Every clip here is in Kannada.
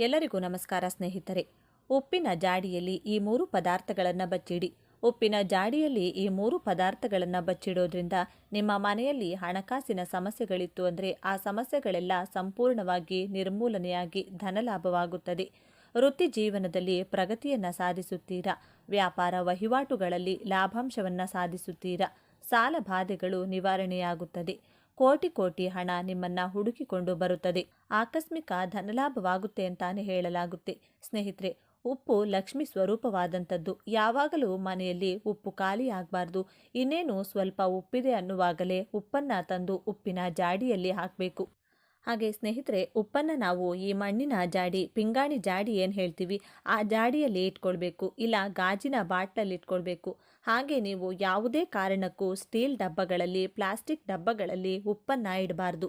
ಎಲ್ಲರಿಗೂ ನಮಸ್ಕಾರ ಸ್ನೇಹಿತರೆ. ಉಪ್ಪಿನ ಜಾಡಿಯಲ್ಲಿ ಈ ಮೂರು ಪದಾರ್ಥಗಳನ್ನು ಬಚ್ಚಿಡಿ. ಉಪ್ಪಿನ ಜಾಡಿಯಲ್ಲಿ ಈ ಮೂರು ಪದಾರ್ಥಗಳನ್ನು ಬಚ್ಚಿಡೋದ್ರಿಂದ ನಿಮ್ಮ ಮನೆಯಲ್ಲಿ ಹಣಕಾಸಿನ ಸಮಸ್ಯೆಗಳಿತ್ತು ಅಂದರೆ ಆ ಸಮಸ್ಯೆಗಳೆಲ್ಲ ಸಂಪೂರ್ಣವಾಗಿ ನಿರ್ಮೂಲನೆಯಾಗಿ ಧನಲಾಭವಾಗುತ್ತದೆ. ವೃತ್ತಿ ಜೀವನದಲ್ಲಿ ಪ್ರಗತಿಯನ್ನು ಸಾಧಿಸುತ್ತೀರಾ? ವ್ಯಾಪಾರ ವಹಿವಾಟುಗಳಲ್ಲಿ ಲಾಭಾಂಶವನ್ನು ಸಾಧಿಸುತ್ತೀರಾ? ಸಾಲ ಬಾಧೆಗಳು ನಿವಾರಣೆಯಾಗುತ್ತದೆ. ಕೋಟಿ ಕೋಟಿ ಹಣ ನಿಮ್ಮನ್ನ ಹುಡುಕಿಕೊಂಡು ಬರುತ್ತದೆ. ಆಕಸ್ಮಿಕ ಧನಲಾಭವಾಗುತ್ತೆ ಅಂತಾನೆ ಹೇಳಲಾಗುತ್ತೆ. ಸ್ನೇಹಿತರೆ, ಉಪ್ಪು ಲಕ್ಷ್ಮಿ ಸ್ವರೂಪವಾದಂಥದ್ದು. ಯಾವಾಗಲೂ ಮನೆಯಲ್ಲಿ ಉಪ್ಪು ಖಾಲಿಯಾಗಬಾರ್ದು ಇನ್ನೇನು ಸ್ವಲ್ಪ ಉಪ್ಪಿದೆ ಅನ್ನುವಾಗಲೇ ಉಪ್ಪನ್ನು ತಂದು ಉಪ್ಪಿನ ಜಾಡಿಯಲ್ಲಿ ಹಾಕಬೇಕು. ಹಾಗೆ ಸ್ನೇಹಿತರೆ, ಉಪ್ಪನ್ನು ನಾವು ಈ ಮಣ್ಣಿನ ಜಾಡಿ, ಪಿಂಗಾಣಿ ಜಾಡಿ ಏನು ಹೇಳ್ತೀವಿ, ಆ ಜಾಡಿಯಲ್ಲಿ ಇಟ್ಕೊಳ್ಬೇಕು, ಇಲ್ಲ ಗಾಜಿನ ಬಾಟ್ಲಲ್ಲಿ ಇಟ್ಕೊಳ್ಬೇಕು. ಹಾಗೆ ನೀವು ಯಾವುದೇ ಕಾರಣಕ್ಕೂ ಸ್ಟೀಲ್ ಡಬ್ಬಗಳಲ್ಲಿ ಪ್ಲಾಸ್ಟಿಕ್ ಡಬ್ಬಗಳಲ್ಲಿ ಉಪ್ಪನ್ನು ಇಡಬಾರ್ದು.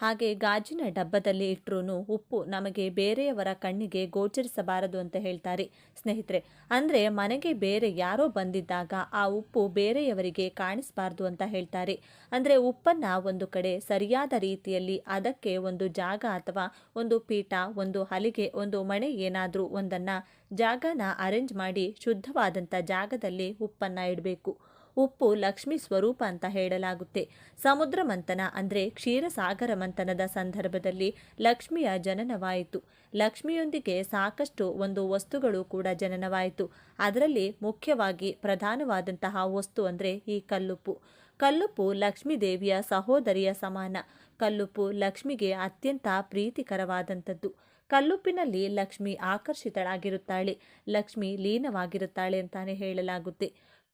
ಹಾಗೆ ಗಾಜಿನ ಡಬ್ಬದಲ್ಲಿ ಇಟ್ಟರೂ ಉಪ್ಪು ನಮಗೆ ಬೇರೆಯವರ ಕಣ್ಣಿಗೆ ಗೋಚರಿಸಬಾರದು ಅಂತ ಹೇಳ್ತಾರೆ ಸ್ನೇಹಿತರೆ. ಅಂದರೆ ಮನೆಗೆ ಬೇರೆ ಯಾರೋ ಬಂದಿದ್ದಾಗ ಆ ಉಪ್ಪು ಬೇರೆಯವರಿಗೆ ಕಾಣಿಸಬಾರ್ದು ಅಂತ ಹೇಳ್ತಾರೆ. ಅಂದರೆ ಉಪ್ಪನ್ನು ಒಂದು ಕಡೆ ಸರಿಯಾದ ರೀತಿಯಲ್ಲಿ ಅದಕ್ಕೆ ಒಂದು ಜಾಗ ಅಥವಾ ಒಂದು ಪೀಠ, ಒಂದು ಹಲಿಗೆ, ಒಂದು ಮಣೆ ಏನಾದರೂ ಒಂದನ್ನು ಜಾಗನ ಅರೇಂಜ್ ಮಾಡಿ ಶುದ್ಧವಾದಂಥ ಜಾಗದಲ್ಲಿ ಉಪ್ಪನ್ನು ಇಡಬೇಕು. ಉಪ್ಪು ಲಕ್ಷ್ಮಿ ಸ್ವರೂಪ ಅಂತ ಹೇಳಲಾಗುತ್ತೆ. ಸಮುದ್ರ ಮಂಥನ ಅಂದರೆ ಕ್ಷೀರಸಾಗರ ಮಂಥನದ ಸಂದರ್ಭದಲ್ಲಿ ಲಕ್ಷ್ಮಿಯ ಜನನವಾಯಿತು. ಲಕ್ಷ್ಮಿಯೊಂದಿಗೆ ಸಾಕಷ್ಟು ಒಂದು ವಸ್ತುಗಳು ಕೂಡ ಜನನವಾಯಿತು. ಅದರಲ್ಲಿ ಮುಖ್ಯವಾಗಿ ಪ್ರಧಾನವಾದಂತಹ ವಸ್ತು ಅಂದರೆ ಈ ಕಲ್ಲುಪ್ಪು. ಕಲ್ಲುಪ್ಪು ಲಕ್ಷ್ಮೀ ದೇವಿಯ ಸಹೋದರಿಯ ಸಮಾನ. ಕಲ್ಲುಪ್ಪು ಲಕ್ಷ್ಮಿಗೆ ಅತ್ಯಂತ ಪ್ರೀತಿಕರವಾದಂಥದ್ದು. ಕಲ್ಲುಪ್ಪಿನಲ್ಲಿ ಲಕ್ಷ್ಮಿ ಆಕರ್ಷಿತಳಾಗಿರುತ್ತಾಳೆ. ಲಕ್ಷ್ಮಿ ಲೀನವಾಗಿರುತ್ತಾಳೆ ಅಂತಾನೆ ಹೇಳಲಾಗುತ್ತೆ.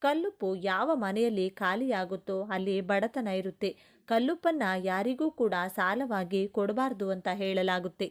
ಕಲ್ಲುಪ್ಪು ಯಾವ ಮನೆಯಲ್ಲಿ ಖಾಲಿಯಾಗುತ್ತೋ ಅಲ್ಲಿ ಬಡತನ ಇರುತ್ತೆ. ಕಲ್ಲುಪ್ಪನ್ನ ಯಾರಿಗೂ ಕೂಡ ಸಾಲವಾಗಿ ಕೊಡಬಾರ್ದು ಅಂತ ಹೇಳಲಾಗುತ್ತೆ.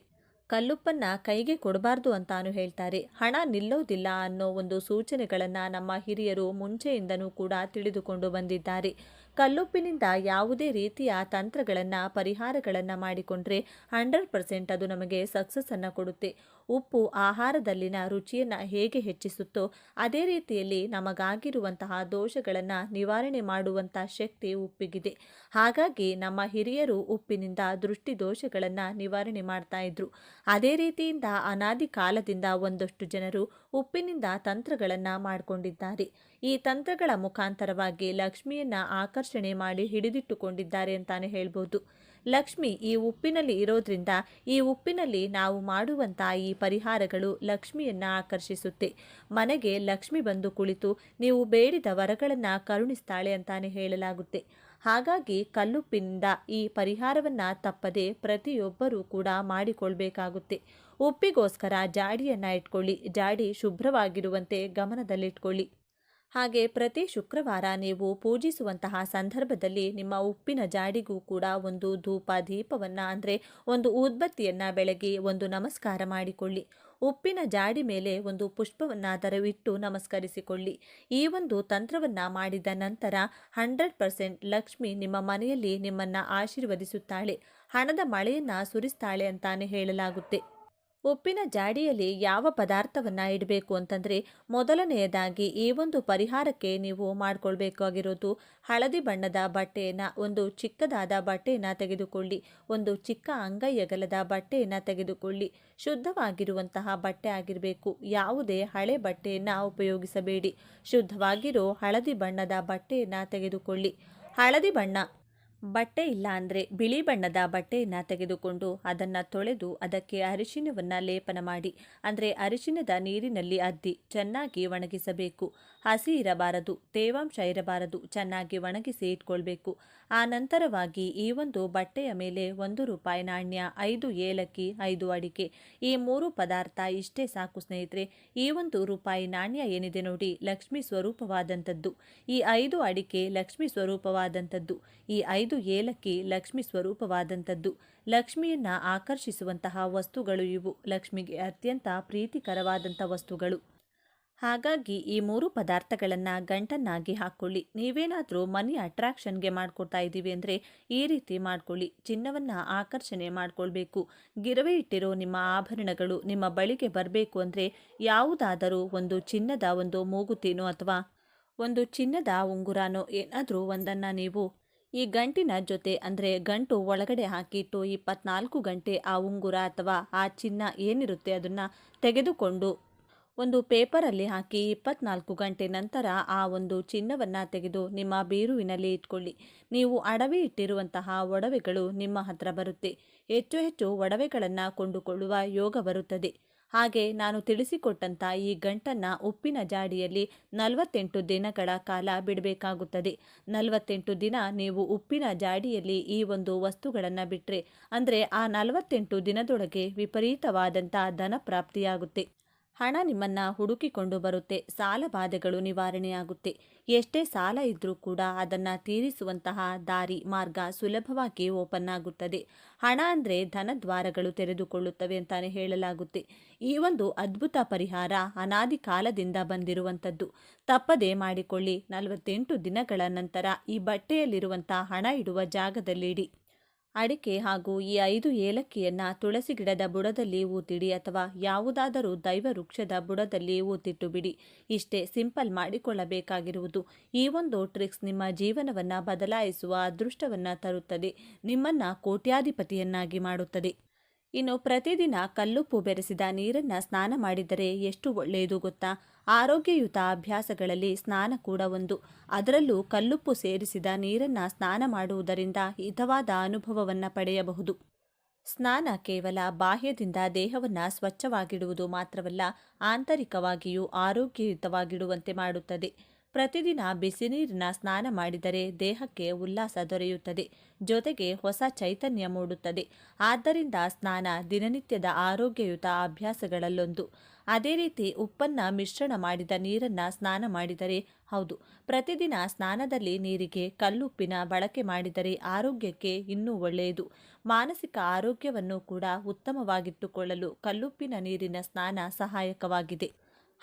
ಕಲ್ಲುಪ್ಪನ್ನ ಕೈಗೆ ಕೊಡಬಾರ್ದು ಅಂತಾನು ಹೇಳ್ತಾರೆ. ಹಣ ನಿಲ್ಲೋದಿಲ್ಲ ಅನ್ನೋ ಒಂದು ಸೂಚನೆಗಳನ್ನು ನಮ್ಮ ಹಿರಿಯರು ಮುಂಚೆಯಿಂದನೂ ಕೂಡ ತಿಳಿದುಕೊಂಡು ಬಂದಿದ್ದಾರೆ. ಕಲ್ಲುಪ್ಪಿನಿಂದ ಯಾವುದೇ ರೀತಿಯ ತಂತ್ರಗಳನ್ನು, ಪರಿಹಾರಗಳನ್ನು ಮಾಡಿಕೊಂಡ್ರೆ ಹಂಡ್ರೆಡ್ ಪರ್ಸೆಂಟ್ ಅದು ನಮಗೆ ಸಕ್ಸಸ್ಸನ್ನು ಕೊಡುತ್ತೆ. ಉಪ್ಪು ಆಹಾರದಲ್ಲಿನ ರುಚಿಯನ್ನು ಹೇಗೆ ಹೆಚ್ಚಿಸುತ್ತೋ ಅದೇ ರೀತಿಯಲ್ಲಿ ನಮಗಾಗಿರುವಂತಹ ದೋಷಗಳನ್ನು ನಿವಾರಣೆ ಮಾಡುವಂಥ ಶಕ್ತಿ ಉಪ್ಪಿಗಿದೆ. ಹಾಗಾಗಿ ನಮ್ಮ ಹಿರಿಯರು ಉಪ್ಪಿನಿಂದ ದೃಷ್ಟಿ ದೋಷಗಳನ್ನು ನಿವಾರಣೆ ಮಾಡ್ತಾ ಇದ್ರು. ಅದೇ ರೀತಿಯಿಂದ ಅನಾದಿ ಕಾಲದಿಂದ ಒಂದಷ್ಟು ಜನರು ಉಪ್ಪಿನಿಂದ ತಂತ್ರಗಳನ್ನು ಮಾಡಿಕೊಂಡಿದ್ದಾರೆ. ಈ ತಂತ್ರಗಳ ಮುಖಾಂತರವಾಗಿ ಲಕ್ಷ್ಮಿಯನ್ನು ಆಕರ್ಷಣೆ ಮಾಡಿ ಹಿಡಿದಿಟ್ಟುಕೊಂಡಿದ್ದಾರೆ ಅಂತಾನೆ ಹೇಳ್ಬೋದು. ಲಕ್ಷ್ಮಿ ಈ ಉಪ್ಪಿನಲ್ಲಿ ಇರೋದ್ರಿಂದ ಈ ಉಪ್ಪಿನಲ್ಲಿ ನಾವು ಮಾಡುವಂಥ ಈ ಪರಿಹಾರಗಳು ಲಕ್ಷ್ಮಿಯನ್ನ ಆಕರ್ಷಿಸುತ್ತೆ. ಮನೆಗೆ ಲಕ್ಷ್ಮಿ ಬಂದು ಕುಳಿತು ನೀವು ಬೇಡಿದ ವರಗಳನ್ನು ಕರುಣಿಸ್ತಾಳೆ ಅಂತಾನೆ ಹೇಳಲಾಗುತ್ತೆ. ಹಾಗಾಗಿ ಕಲ್ಲುಪ್ಪಿನಿಂದ ಈ ಪರಿಹಾರವನ್ನು ತಪ್ಪದೆ ಪ್ರತಿಯೊಬ್ಬರೂ ಕೂಡ ಮಾಡಿಕೊಳ್ಬೇಕಾಗುತ್ತೆ. ಉಪ್ಪಿಗೋಸ್ಕರ ಜಾಡಿಯನ್ನು ಇಟ್ಕೊಳ್ಳಿ, ಜಾಡಿ ಶುಭ್ರವಾಗಿರುವಂತೆ ಗಮನದಲ್ಲಿಟ್ಕೊಳ್ಳಿ. ಹಾಗೆ ಪ್ರತಿ ಶುಕ್ರವಾರ ನೀವು ಪೂಜಿಸುವಂತಹ ಸಂದರ್ಭದಲ್ಲಿ ನಿಮ್ಮ ಉಪ್ಪಿನ ಜಾಡಿಗೂ ಕೂಡ ಒಂದು ಧೂಪ, ದೀಪವನ್ನು, ಅಂದರೆ ಒಂದು ಉದ್ಬತ್ತಿಯನ್ನು ಬೆಳಗಿ ಒಂದು ನಮಸ್ಕಾರ ಮಾಡಿಕೊಳ್ಳಿ. ಉಪ್ಪಿನ ಜಾಡಿ ಮೇಲೆ ಒಂದು ಪುಷ್ಪವನ್ನಾದರೂ ಇಟ್ಟು ನಮಸ್ಕರಿಸಿಕೊಳ್ಳಿ. ಈ ಒಂದು ತಂತ್ರವನ್ನು ಮಾಡಿದ ನಂತರ ಹಂಡ್ರೆಡ್ ಪರ್ಸೆಂಟ್ ಲಕ್ಷ್ಮಿ ನಿಮ್ಮ ಮನೆಯಲ್ಲಿ ನಿಮ್ಮನ್ನು ಆಶೀರ್ವದಿಸುತ್ತಾಳೆ. ಹಣದ ಮಳೆಯನ್ನು ಸುರಿಸ್ತಾಳೆ ಅಂತಾನೆ ಹೇಳಲಾಗುತ್ತೆ. ಉಪ್ಪಿನ ಜಾಡಿಯಲ್ಲಿ ಯಾವ ಪದಾರ್ಥವನ್ನು ಇಡಬೇಕು ಅಂತಂದರೆ ಮೊದಲನೆಯದಾಗಿ ಈ ಒಂದು ಪರಿಹಾರಕ್ಕೆ ನೀವು ಮಾಡಿಕೊಳ್ಬೇಕಾಗಿರೋದು ಹಳದಿ ಬಣ್ಣದ ಬಟ್ಟೆಯನ್ನು ಒಂದು ಚಿಕ್ಕದಾದ ಬಟ್ಟೆಯನ್ನು ತೆಗೆದುಕೊಳ್ಳಿ, ಒಂದು ಚಿಕ್ಕ ಅಂಗೈಯಗಲದ ಬಟ್ಟೆಯನ್ನು ತೆಗೆದುಕೊಳ್ಳಿ. ಶುದ್ಧವಾಗಿರುವಂತಹ ಬಟ್ಟೆ ಆಗಿರಬೇಕು. ಯಾವುದೇ ಹಳೆ ಬಟ್ಟೆಯನ್ನು ಉಪಯೋಗಿಸಬೇಡಿ. ಶುದ್ಧವಾಗಿರೋ ಹಳದಿ ಬಣ್ಣದ ಬಟ್ಟೆಯನ್ನು ತೆಗೆದುಕೊಳ್ಳಿ. ಹಳದಿ ಬಣ್ಣ ಬಟ್ಟೆ ಇಲ್ಲ ಅಂದರೆ ಬಿಳಿ ಬಣ್ಣದ ಬಟ್ಟೆಯನ್ನು ತೆಗೆದುಕೊಂಡು ಅದನ್ನು ತೊಳೆದು ಅದಕ್ಕೆ ಅರಿಶಿನವನ್ನು ಲೇಪನ ಮಾಡಿ. ಅಂದರೆ ಅರಿಶಿನದ ನೀರಿನಲ್ಲಿ ಅದ್ದಿ ಚೆನ್ನಾಗಿ ಒಣಗಿಸಬೇಕು. ಹಸಿ ಇರಬಾರದು, ತೇವಾಂಶ ಇರಬಾರದು, ಚೆನ್ನಾಗಿ ಒಣಗಿಸಿ ಇಟ್ಕೊಳ್ಬೇಕು. ಆ ನಂತರವಾಗಿ ಈ ಒಂದು ಬಟ್ಟೆಯ ಮೇಲೆ ಒಂದು ರೂಪಾಯಿ ನಾಣ್ಯ, ಐದು ಏಲಕ್ಕಿ, ಐದು ಅಡಿಕೆ, ಈ ಮೂರು ಪದಾರ್ಥ ಇಷ್ಟೇ ಸಾಕು ಸ್ನೇಹಿತರೆ. ಈ ಒಂದು ರೂಪಾಯಿ ನಾಣ್ಯ ಏನಿದೆ ನೋಡಿ, ಲಕ್ಷ್ಮಿ ಸ್ವರೂಪವಾದಂಥದ್ದು. ಈ ಐದು ಅಡಿಕೆ ಲಕ್ಷ್ಮಿ ಸ್ವರೂಪವಾದಂಥದ್ದು. ಈ ಐದು ಏಲಕ್ಕಿ, ಲಕ್ಷ್ಮಿ ಸ್ವರೂಪವಾದಂಥದ್ದು. ಲಕ್ಷ್ಮಿಯನ್ನ ಆಕರ್ಷಿಸುವಂತಹ ವಸ್ತುಗಳು ಇವು. ಲಕ್ಷ್ಮಿಗೆ ಅತ್ಯಂತ ಪ್ರೀತಿಕರವಾದಂಥ ವಸ್ತುಗಳು. ಹಾಗಾಗಿ ಈ ಮೂರು ಪದಾರ್ಥಗಳನ್ನು ಗಂಟನ್ನಾಗಿ ಹಾಕ್ಕೊಳ್ಳಿ ನೀವೇನಾದರೂ ಮನಿ ಅಟ್ರಾಕ್ಷನ್ಗೆ ಮಾಡ್ಕೊಳ್ತಾ ಇದ್ದೀವಿ ಅಂದರೆ ಈ ರೀತಿ ಮಾಡ್ಕೊಳ್ಳಿ. ಚಿನ್ನವನ್ನು ಆಕರ್ಷಣೆ ಮಾಡ್ಕೊಳ್ಬೇಕು. ಗಿರವೆ ಇಟ್ಟಿರೋ ನಿಮ್ಮ ಆಭರಣಗಳು ನಿಮ್ಮ ಬಳಿಗೆ ಬರಬೇಕು ಅಂದರೆ ಯಾವುದಾದರೂ ಒಂದು ಚಿನ್ನದ ಒಂದು ಮೂಗುತಿನೋ ಅಥವಾ ಒಂದು ಚಿನ್ನದ ಉಂಗುರನೋ ಏನಾದರೂ ಒಂದನ್ನು ನೀವು ಈ ಗಂಟಿನ ಜೊತೆ ಅಂದರೆ ಗಂಟು ಒಳಗಡೆ ಹಾಕಿಟ್ಟು ಇಪ್ಪತ್ನಾಲ್ಕು ಗಂಟೆ ಆ ಉಂಗುರ ಅಥವಾ ಆ ಚಿನ್ನ ಏನಿರುತ್ತೆ ಅದನ್ನು ತೆಗೆದುಕೊಂಡು ಒಂದು ಪೇಪರಲ್ಲಿ ಹಾಕಿ ಇಪ್ಪತ್ನಾಲ್ಕು ಗಂಟೆ ನಂತರ ಆ ಒಂದು ಚಿನ್ನವನ್ನು ತೆಗೆದು ನಿಮ್ಮ ಬೀರುವಿನಲ್ಲಿ ಇಟ್ಕೊಳ್ಳಿ. ನೀವು ಅಡವೆ ಇಟ್ಟಿರುವಂತಹ ಒಡವೆಗಳು ನಿಮ್ಮ ಹತ್ರ ಬರುತ್ತೆ. ಹೆಚ್ಚು ಹೆಚ್ಚು ಒಡವೆಗಳನ್ನು ಕೊಂಡುಕೊಳ್ಳುವ ಯೋಗ ಬರುತ್ತದೆ. ಹಾಗೆ ನಾನು ತಿಳಿಸಿಕೊಟ್ಟಂಥ ಈ ಗಂಟನ್ನು ಉಪ್ಪಿನ ಜಾಡಿಯಲ್ಲಿ ನಲವತ್ತೆಂಟು ದಿನಗಳ ಕಾಲ ಬಿಡಬೇಕಾಗುತ್ತದೆ. ನಲವತ್ತೆಂಟು ದಿನ ನೀವು ಉಪ್ಪಿನ ಜಾಡಿಯಲ್ಲಿ ಈ ಒಂದು ವಸ್ತುಗಳನ್ನು ಬಿಟ್ಟರೆ ಅಂದರೆ ಆ ನಲವತ್ತೆಂಟು ದಿನದೊಳಗೆ ವಿಪರೀತವಾದಂಥ ಧನ ಪ್ರಾಪ್ತಿಯಾಗುತ್ತೆ. ಹಣ ನಿಮ್ಮನ್ನ ಹುಡುಕಿಕೊಂಡು ಬರುತ್ತೆ. ಸಾಲ ಬಾಧೆಗಳು ನಿವಾರಣೆಯಾಗುತ್ತೆ. ಎಷ್ಟೇ ಸಾಲ ಇದ್ರೂ ಕೂಡ ಅದನ್ನು ತೀರಿಸುವಂತಹ ದಾರಿ, ಮಾರ್ಗ ಸುಲಭವಾಗಿ ಓಪನ್ ಆಗುತ್ತದೆ. ಹಣ ಅಂದರೆ ಧನದ್ವಾರಗಳು ತೆರೆದುಕೊಳ್ಳುತ್ತವೆ ಅಂತಾನೆ ಹೇಳಲಾಗುತ್ತೆ. ಈ ಒಂದು ಅದ್ಭುತ ಪರಿಹಾರ ಅನಾದಿ ಕಾಲದಿಂದ ಬಂದಿರುವಂಥದ್ದು. ತಪ್ಪದೆ ಮಾಡಿಕೊಳ್ಳಿ. ನಲವತ್ತೆಂಟು ದಿನಗಳ ನಂತರ ಈ ಬಟ್ಟೆಯಲ್ಲಿರುವಂಥ ಹಣ ಇಡುವ ಜಾಗದಲ್ಲಿಡಿ. ಅಡಿಕೆ ಹಾಗೂ ಈ ಐದು ಏಲಕ್ಕಿಯನ್ನ ತುಳಸಿ ಗಿಡದ ಬುಡದಲ್ಲಿ ಊತಿಡಿ ಅಥವಾ ಯಾವುದಾದರೂ ದೈವ ವೃಕ್ಷದ ಬುಡದಲ್ಲಿ ಊತಿಟ್ಟು ಬಿಡಿ. ಇಷ್ಟೇ ಸಿಂಪಲ್ ಮಾಡಿಕೊಳ್ಳಬೇಕಾಗಿರುವುದು. ಈ ಒಂದು ಟ್ರಿಕ್ಸ್ ನಿಮ್ಮ ಜೀವನವನ್ನು ಬದಲಾಯಿಸುವ ಅದೃಷ್ಟವನ್ನ ತರುತ್ತದೆ. ನಿಮ್ಮನ್ನ ಕೋಟ್ಯಾಧಿಪತಿಯನ್ನಾಗಿ ಮಾಡುತ್ತದೆ. ಇನ್ನು ಪ್ರತಿದಿನ ಕಲ್ಲುಪ್ಪು ಬೆರೆಸಿದ ನೀರನ್ನು ಸ್ನಾನ ಮಾಡಿದರೆ ಎಷ್ಟು ಒಳ್ಳೆಯದು ಗೊತ್ತಾ? ಆರೋಗ್ಯಯುತ ಅಭ್ಯಾಸಗಳಲ್ಲಿ ಸ್ನಾನ ಕೂಡ ಒಂದು. ಅದರಲ್ಲೂ ಕಲ್ಲುಪ್ಪು ಸೇರಿಸಿದ ನೀರನ್ನು ಸ್ನಾನ ಮಾಡುವುದರಿಂದ ಹಿತವಾದ ಅನುಭವವನ್ನು ಪಡೆಯಬಹುದು. ಸ್ನಾನ ಕೇವಲ ಬಾಹ್ಯದಿಂದ ದೇಹವನ್ನು ಸ್ವಚ್ಛವಾಗಿಡುವುದು ಮಾತ್ರವಲ್ಲ, ಆಂತರಿಕವಾಗಿಯೂ ಆರೋಗ್ಯಯುತವಾಗಿಡುವಂತೆ ಮಾಡುತ್ತದೆ. ಪ್ರತಿದಿನ ಬಿಸಿ ನೀರಿನ ಸ್ನಾನ ಮಾಡಿದರೆ ದೇಹಕ್ಕೆ ಉಲ್ಲಾಸ ದೊರೆಯುತ್ತದೆ, ಜೊತೆಗೆ ಹೊಸ ಚೈತನ್ಯ ಮೂಡುತ್ತದೆ. ಆದ್ದರಿಂದ ಸ್ನಾನ ದಿನನಿತ್ಯದ ಆರೋಗ್ಯಯುತ ಅಭ್ಯಾಸಗಳಲ್ಲೊಂದು. ಅದೇ ರೀತಿ ಉಪ್ಪನ್ನ ಮಿಶ್ರಣ ಮಾಡಿದ ನೀರನ್ನ ಸ್ನಾನ ಮಾಡಿದರೆ ಹೌದು. ಪ್ರತಿದಿನ ಸ್ನಾನದಲ್ಲಿ ನೀರಿಗೆ ಕಲ್ಲುಪ್ಪಿನ ಬಳಕೆ ಮಾಡಿದರೆ ಆರೋಗ್ಯಕ್ಕೆ ಇನ್ನೂ ಒಳ್ಳೆಯದು. ಮಾನಸಿಕ ಆರೋಗ್ಯವನ್ನು ಕೂಡ ಉತ್ತಮವಾಗಿಟ್ಟುಕೊಳ್ಳಲು ಕಲ್ಲುಪ್ಪಿನ ನೀರಿನ ಸ್ನಾನ ಸಹಾಯಕವಾಗಿದೆ.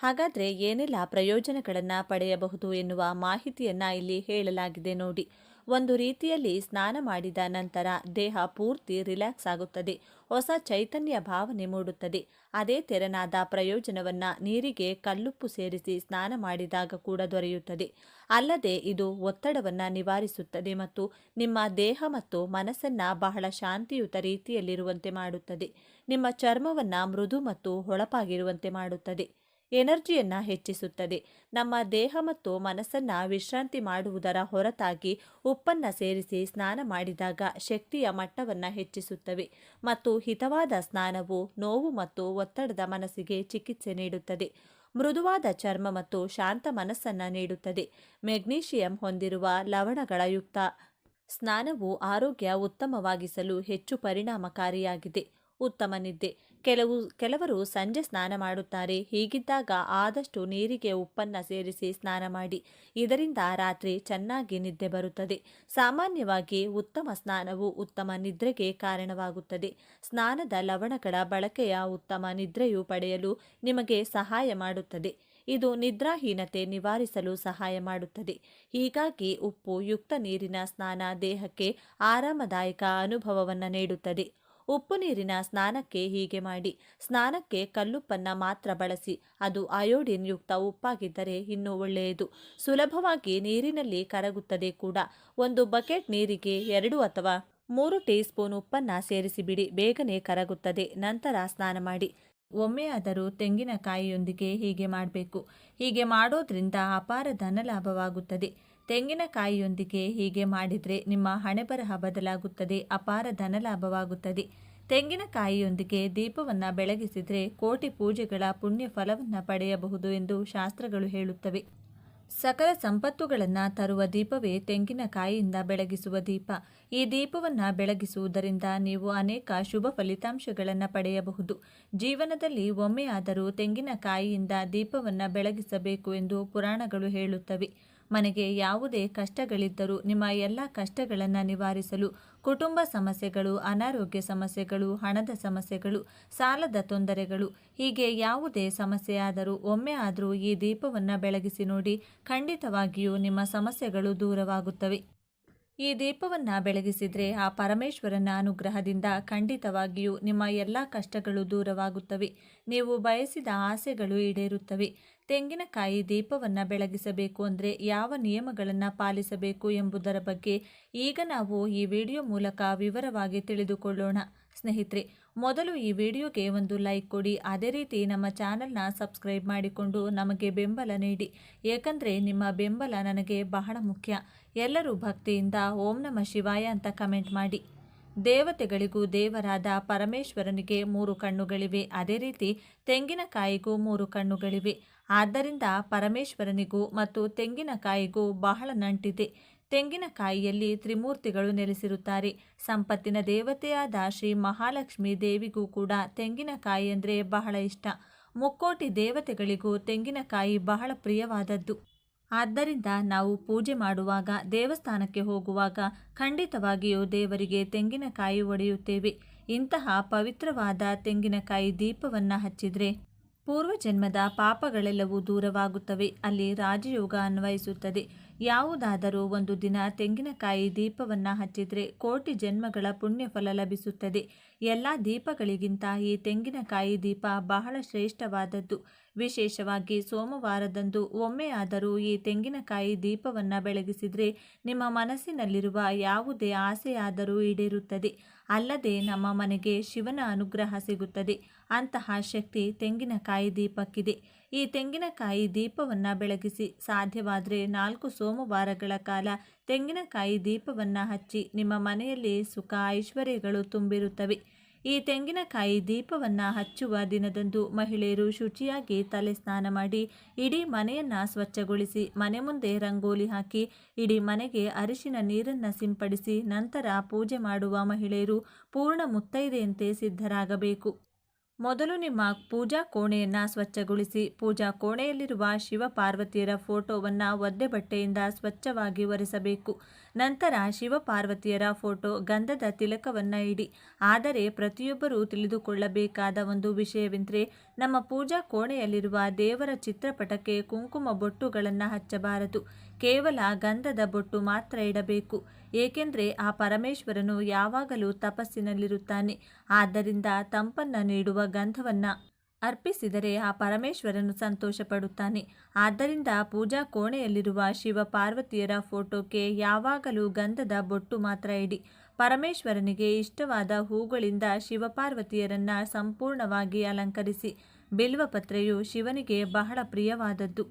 ಹಾಗಾದರೆ ಏನೆಲ್ಲ ಪ್ರಯೋಜನಗಳನ್ನು ಪಡೆಯಬಹುದು ಎನ್ನುವ ಮಾಹಿತಿಯನ್ನು ಇಲ್ಲಿ ಹೇಳಲಾಗಿದೆ ನೋಡಿ. ಒಂದು ರೀತಿಯಲ್ಲಿ ಸ್ನಾನ ಮಾಡಿದ ನಂತರ ದೇಹ ಪೂರ್ತಿ ರಿಲ್ಯಾಕ್ಸ್ ಆಗುತ್ತದೆ, ಹೊಸ ಚೈತನ್ಯ ಭಾವನೆ ಮೂಡುತ್ತದೆ. ಅದೇ ತೆರನಾದ ಪ್ರಯೋಜನವನ್ನು ನೀರಿಗೆ ಕಲ್ಲುಪ್ಪು ಸೇರಿಸಿ ಸ್ನಾನ ಮಾಡಿದಾಗ ಕೂಡ ದೊರೆಯುತ್ತದೆ. ಅಲ್ಲದೆ ಇದು ಒತ್ತಡವನ್ನು ನಿವಾರಿಸುತ್ತದೆ ಮತ್ತು ನಿಮ್ಮ ದೇಹ ಮತ್ತು ಮನಸ್ಸನ್ನು ಬಹಳ ಶಾಂತಿಯುತ ರೀತಿಯಲ್ಲಿರುವಂತೆ ಮಾಡುತ್ತದೆ. ನಿಮ್ಮ ಚರ್ಮವನ್ನು ಮೃದು ಮತ್ತು ಹೊಳಪಾಗಿರುವಂತೆ ಮಾಡುತ್ತದೆ. ಎನರ್ಜಿಯನ್ನು ಹೆಚ್ಚಿಸುತ್ತದೆ. ನಮ್ಮ ದೇಹ ಮತ್ತು ಮನಸ್ಸನ್ನು ವಿಶ್ರಾಂತಿ ಮಾಡುವುದರ ಹೊರತಾಗಿ ಉಪ್ಪನ್ನು ಸೇರಿಸಿ ಸ್ನಾನ ಮಾಡಿದಾಗ ಶಕ್ತಿಯ ಮಟ್ಟವನ್ನು ಹೆಚ್ಚಿಸುತ್ತವೆ ಮತ್ತು ಹಿತವಾದ ಸ್ನಾನವು ನೋವು ಮತ್ತು ಒತ್ತಡದ ಮನಸ್ಸಿಗೆ ಚಿಕಿತ್ಸೆ ನೀಡುತ್ತದೆ. ಮೃದುವಾದ ಚರ್ಮ ಮತ್ತು ಶಾಂತ ಮನಸ್ಸನ್ನು ನೀಡುತ್ತದೆ. ಮೆಗ್ನೀಷಿಯಂ ಹೊಂದಿರುವ ಲವಣಗಳ ಯುಕ್ತ ಸ್ನಾನವು ಆರೋಗ್ಯ ಉತ್ತಮವಾಗಿಸಲು ಹೆಚ್ಚು ಪರಿಣಾಮಕಾರಿಯಾಗಿದೆ. ಉತ್ತಮ ನಿದ್ದೆ. ಕೆಲವು, ಕೆಲವರು ಸಂಜೆ ಸ್ನಾನ ಮಾಡುತ್ತಾರೆ. ಹೀಗಿದ್ದಾಗ ಆದಷ್ಟು ನೀರಿಗೆ ಉಪ್ಪನ್ನು ಸೇರಿಸಿ ಸ್ನಾನ ಮಾಡಿ. ಇದರಿಂದ ರಾತ್ರಿ ಚೆನ್ನಾಗಿ ನಿದ್ದೆ ಬರುತ್ತದೆ. ಸಾಮಾನ್ಯವಾಗಿ ಉತ್ತಮ ಸ್ನಾನವು ಉತ್ತಮ ನಿದ್ರೆಗೆ ಕಾರಣವಾಗುತ್ತದೆ. ಸ್ನಾನದ ಲವಣಗಳ ಬಳಕೆಯ ಉತ್ತಮ ನಿದ್ರೆಯು ಪಡೆಯಲು ನಿಮಗೆ ಸಹಾಯ ಮಾಡುತ್ತದೆ. ಇದು ನಿದ್ರಾಹೀನತೆ ನಿವಾರಿಸಲು ಸಹಾಯ ಮಾಡುತ್ತದೆ. ಹೀಗಾಗಿ ಉಪ್ಪು ಯುಕ್ತ ನೀರಿನ ಸ್ನಾನ ದೇಹಕ್ಕೆ ಆರಾಮದಾಯಕ ಅನುಭವವನ್ನು ನೀಡುತ್ತದೆ. ಉಪ್ಪು ನೀರಿನ ಸ್ನಾನಕ್ಕೆ ಹೀಗೆ ಮಾಡಿ. ಸ್ನಾನಕ್ಕೆ ಕಲ್ಲುಪ್ಪನ್ನು ಮಾತ್ರ ಬಳಸಿ. ಅದು ಅಯೋಡಿನ್ ಯುಕ್ತ ಉಪ್ಪಾಗಿದ್ದರೆ ಇನ್ನೂ ಒಳ್ಳೆಯದು. ಸುಲಭವಾಗಿ ನೀರಿನಲ್ಲಿ ಕರಗುತ್ತದೆ ಕೂಡ. ಒಂದು ಬಕೆಟ್ ನೀರಿಗೆ ಎರಡು ಅಥವಾ ಮೂರು ಟೀ ಸ್ಪೂನ್ ಉಪ್ಪನ್ನು ಸೇರಿಸಿಬಿಡಿ ಬೇಗನೆ ಕರಗುತ್ತದೆ. ನಂತರ ಸ್ನಾನ ಮಾಡಿ. ಒಮ್ಮೆಯಾದರೂ ತೆಂಗಿನಕಾಯಿಯೊಂದಿಗೆ ಹೀಗೆ ಮಾಡಬೇಕು. ಹೀಗೆ ಮಾಡೋದ್ರಿಂದ ಅಪಾರ ಧನ ಲಾಭವಾಗುತ್ತದೆ ತೆಂಗಿನಕಾಯಿಯೊಂದಿಗೆ ಹೀಗೆ ಮಾಡಿದರೆ ನಿಮ್ಮ ಹಣೆಬರಹ ಬದಲಾಗುತ್ತದೆ, ಅಪಾರ ಧನ ಲಾಭವಾಗುತ್ತದೆ. ತೆಂಗಿನಕಾಯಿಯೊಂದಿಗೆ ದೀಪವನ್ನು ಬೆಳಗಿಸಿದರೆ ಕೋಟಿ ಪೂಜೆಗಳ ಪುಣ್ಯ ಫಲವನ್ನು ಪಡೆಯಬಹುದು ಎಂದು ಶಾಸ್ತ್ರಗಳು ಹೇಳುತ್ತವೆ. ಸಕಲ ಸಂಪತ್ತುಗಳನ್ನು ತರುವ ದೀಪವೇ ತೆಂಗಿನಕಾಯಿಯಿಂದ ಬೆಳಗಿಸುವ ದೀಪ. ಈ ದೀಪವನ್ನು ಬೆಳಗಿಸುವುದರಿಂದ ನೀವು ಅನೇಕ ಶುಭ ಫಲಿತಾಂಶಗಳನ್ನು ಪಡೆಯಬಹುದು. ಜೀವನದಲ್ಲಿ ಒಮ್ಮೆಯಾದರೂ ತೆಂಗಿನಕಾಯಿಯಿಂದ ದೀಪವನ್ನು ಬೆಳಗಿಸಬೇಕು ಎಂದು ಪುರಾಣಗಳು ಹೇಳುತ್ತವೆ. ಮನೆಗೆ ಯಾವುದೇ ಕಷ್ಟಗಳಿದ್ದರೂ ನಿಮ್ಮ ಎಲ್ಲ ಕಷ್ಟಗಳನ್ನು ನಿವಾರಿಸಲು ಕುಟುಂಬ ಸಮಸ್ಯೆಗಳು, ಅನಾರೋಗ್ಯ ಸಮಸ್ಯೆಗಳು, ಹಣದ ಸಮಸ್ಯೆಗಳು, ಸಾಲದ ತೊಂದರೆಗಳು, ಹೀಗೆ ಯಾವುದೇ ಸಮಸ್ಯೆಯಾದರೂ ಒಮ್ಮೆ ಆದರೂ ಈ ದೀಪವನ್ನು ಬೆಳಗಿಸಿ ನೋಡಿ ಖಂಡಿತವಾಗಿಯೂ ನಿಮ್ಮ ಸಮಸ್ಯೆಗಳು ದೂರವಾಗುತ್ತವೆ. ಈ ದೀಪವನ್ನು ಬೆಳಗಿಸಿದರೆ ಆ ಪರಮೇಶ್ವರನ ಅನುಗ್ರಹದಿಂದ ಖಂಡಿತವಾಗಿಯೂ ನಿಮ್ಮ ಎಲ್ಲ ಕಷ್ಟಗಳು ದೂರವಾಗುತ್ತವೆ. ನೀವು ಬಯಸಿದ ಆಸೆಗಳು ಈಡೇರುತ್ತವೆ. ತೆಂಗಿನಕಾಯಿ ದೀಪವನ್ನು ಬೆಳಗಿಸಬೇಕು ಅಂದರೆ ಯಾವ ನಿಯಮಗಳನ್ನು ಪಾಲಿಸಬೇಕು ಎಂಬುದರ ಬಗ್ಗೆ ಈಗ ನಾವು ಈ ವಿಡಿಯೋ ಮೂಲಕ ವಿವರವಾಗಿ ತಿಳಿದುಕೊಳ್ಳೋಣ. ಸ್ನೇಹಿತರೆ, ಮೊದಲು ಈ ವಿಡಿಯೋಗೆ ಒಂದು ಲೈಕ್ ಕೊಡಿ. ಅದೇ ರೀತಿ ನಮ್ಮ ಚಾನಲ್ನ ಸಬ್ಸ್ಕ್ರೈಬ್ ಮಾಡಿಕೊಂಡು ನಮಗೆ ಬೆಂಬಲ ನೀಡಿ. ಏಕೆಂದರೆ ನಿಮ್ಮ ಬೆಂಬಲ ನನಗೆ ಬಹಳ ಮುಖ್ಯ. ಎಲ್ಲರೂ ಭಕ್ತಿಯಿಂದ ಓಂ ನಮ ಶಿವಾಯ ಅಂತ ಕಮೆಂಟ್ ಮಾಡಿ. ದೇವತೆಗಳಿಗೂ ದೇವರಾದ ಪರಮೇಶ್ವರನಿಗೆ ಮೂರು ಕಣ್ಣುಗಳಿವೆ. ಅದೇ ರೀತಿ ತೆಂಗಿನಕಾಯಿಗೂ ಮೂರು ಕಣ್ಣುಗಳಿವೆ. ಆದ್ದರಿಂದ ಪರಮೇಶ್ವರನಿಗೂ ಮತ್ತು ತೆಂಗಿನಕಾಯಿಗೂ ಬಹಳ ನಂಟಿದೆ. ತೆಂಗಿನಕಾಯಿಯಲ್ಲಿ ತ್ರಿಮೂರ್ತಿಗಳು ನೆಲೆಸಿರುತ್ತಾರೆ. ಸಂಪತ್ತಿನ ದೇವತೆಯಾದ ಶ್ರೀ ಮಹಾಲಕ್ಷ್ಮಿ ದೇವಿಗೂ ಕೂಡ ತೆಂಗಿನಕಾಯಿ ಅಂದರೆ ಬಹಳ ಇಷ್ಟ. ಮುಕ್ಕೋಟಿ ದೇವತೆಗಳಿಗೂ ತೆಂಗಿನಕಾಯಿ ಬಹಳ ಪ್ರಿಯವಾದದ್ದು. ಆದ್ದರಿಂದ ನಾವು ಪೂಜೆ ಮಾಡುವಾಗ, ದೇವಸ್ಥಾನಕ್ಕೆ ಹೋಗುವಾಗ ಖಂಡಿತವಾಗಿಯೂ ದೇವರಿಗೆ ತೆಂಗಿನಕಾಯಿ ಒಡೆಯುತ್ತೇವೆ. ಇಂತಹ ಪವಿತ್ರವಾದ ತೆಂಗಿನಕಾಯಿ ದೀಪವನ್ನು ಹಚ್ಚಿದರೆ ಪೂರ್ವಜನ್ಮದ ಪಾಪಗಳೆಲ್ಲವೂ ದೂರವಾಗುತ್ತವೆ. ಅಲ್ಲಿ ರಾಜಯೋಗ ಅನ್ವಯಿಸುತ್ತದೆ. ಯಾವುದಾದರೂ ಒಂದು ದಿನ ತೆಂಗಿನಕಾಯಿ ದೀಪವನ್ನು ಹಚ್ಚಿದರೆ ಕೋಟಿ ಜನ್ಮಗಳ ಪುಣ್ಯಫಲ ಲಭಿಸುತ್ತದೆ. ಎಲ್ಲ ದೀಪಗಳಿಗಿಂತ ಈ ತೆಂಗಿನಕಾಯಿ ದೀಪ ಬಹಳ ಶ್ರೇಷ್ಠವಾದದ್ದು. ವಿಶೇಷವಾಗಿ ಸೋಮವಾರದಂದು ಒಮ್ಮೆ ಆದರೂ ಈ ತೆಂಗಿನಕಾಯಿ ದೀಪವನ್ನು ಬೆಳಗಿಸಿದರೆ ನಿಮ್ಮ ಮನಸ್ಸಿನಲ್ಲಿರುವ ಯಾವುದೇ ಆಸೆಯಾದರೂ ಈಡೇರುತ್ತದೆ. ಅಲ್ಲದೆ ನಮ್ಮ ಮನೆಗೆ ಶಿವನ ಅನುಗ್ರಹ ಸಿಗುತ್ತದೆ. ಅಂತಹ ಶಕ್ತಿ ತೆಂಗಿನಕಾಯಿ ದೀಪಕ್ಕಿದೆ. ಈ ತೆಂಗಿನಕಾಯಿ ದೀಪವನ್ನು ಬೆಳಗಿಸಿ ಸಾಧ್ಯವಾದರೆ ನಾಲ್ಕು ಸೋಮವಾರಗಳ ಕಾಲ ತೆಂಗಿನಕಾಯಿ ದೀಪವನ್ನು ಹಚ್ಚಿ ನಿಮ್ಮ ಮನೆಯಲ್ಲಿ ಸುಖ ಐಶ್ವರ್ಯಗಳು ತುಂಬಿರುತ್ತವೆ. ಈ ತೆಂಗಿನಕಾಯಿ ದೀಪವನ್ನು ಹಚ್ಚುವ ದಿನದಂದು ಮಹಿಳೆಯರು ಶುಚಿಯಾಗಿ ತಲೆ ಸ್ನಾನ ಮಾಡಿ ಇಡೀ ಮನೆಯನ್ನು ಸ್ವಚ್ಛಗೊಳಿಸಿ ಮನೆ ಮುಂದೆ ರಂಗೋಲಿ ಹಾಕಿ ಇಡೀ ಮನೆಗೆ ಅರಿಶಿನ ನೀರನ್ನು ಸಿಂಪಡಿಸಿ ನಂತರ ಪೂಜೆ ಮಾಡುವ ಮಹಿಳೆಯರು ಪೂರ್ಣ ಮುತ್ತೈದೆಯಂತೆ ಸಿದ್ಧರಾಗಬೇಕು. ಮೊದಲು ನಿಮ್ಮ ಪೂಜಾ ಕೋಣೆಯನ್ನು ಸ್ವಚ್ಛಗೊಳಿಸಿ ಪೂಜಾ ಕೋಣೆಯಲ್ಲಿರುವ ಶಿವ ಪಾರ್ವತಿಯರ ಫೋಟೋವನ್ನು ಒದ್ದೆ ಬಟ್ಟೆಯಿಂದ ಸ್ವಚ್ಛವಾಗಿ ಒರೆಸಬೇಕು. ನಂತರ ಶಿವ ಪಾರ್ವತಿಯರ ಫೋಟೋ ಗಂಧದ ತಿಲಕವನ್ನು ಇಡಿ. ಆದರೆ ಪ್ರತಿಯೊಬ್ಬರೂ ತಿಳಿದುಕೊಳ್ಳಬೇಕಾದ ಒಂದು ವಿಷಯವೆಂದರೆ, ನಮ್ಮ ಪೂಜಾ ಕೋಣೆಯಲ್ಲಿರುವ ದೇವರ ಚಿತ್ರಪಟಕ್ಕೆ ಕುಂಕುಮ ಬೊಟ್ಟುಗಳನ್ನು ಹಚ್ಚಬಾರದು. ಕೇವಲ ಗಂಧದ ಬೊಟ್ಟು ಮಾತ್ರ ಇಡಬೇಕು. ಏಕೆಂದರೆ ಆ ಪರಮೇಶ್ವರನು ಯಾವಾಗಲೂ ತಪಸ್ಸಿನಲ್ಲಿರುತ್ತಾನೆ. ಆದ್ದರಿಂದ ತಂಪನ್ನು ನೀಡುವ ಗಂಧವನ್ನು ಅರ್ಪಿಸಿದರೆ ಆ ಪರಮೇಶ್ವರನು ಸಂತೋಷಪಡುತ್ತಾನೆ. ಆದ್ದರಿಂದ ಪೂಜಾ ಕೋಣೆಯಲ್ಲಿರುವ ಶಿವ ಪಾರ್ವತಿಯರ ಫೋಟೋಕ್ಕೆ ಯಾವಾಗಲೂ ಗಂಧದ ಬೊಟ್ಟು ಮಾತ್ರ ಇಡಿ. ಪರಮೇಶ್ವರನಿಗೆ ಇಷ್ಟವಾದ ಹೂಗಳಿಂದ ಶಿವಪಾರ್ವತಿಯರನ್ನ ಸಂಪೂರ್ಣವಾಗಿ ಅಲಂಕರಿಸಿ. ಬಿಲ್ವಪತ್ರೆಯು ಶಿವನಿಗೆ ಬಹಳ ಪ್ರಿಯವಾದದ್ದು.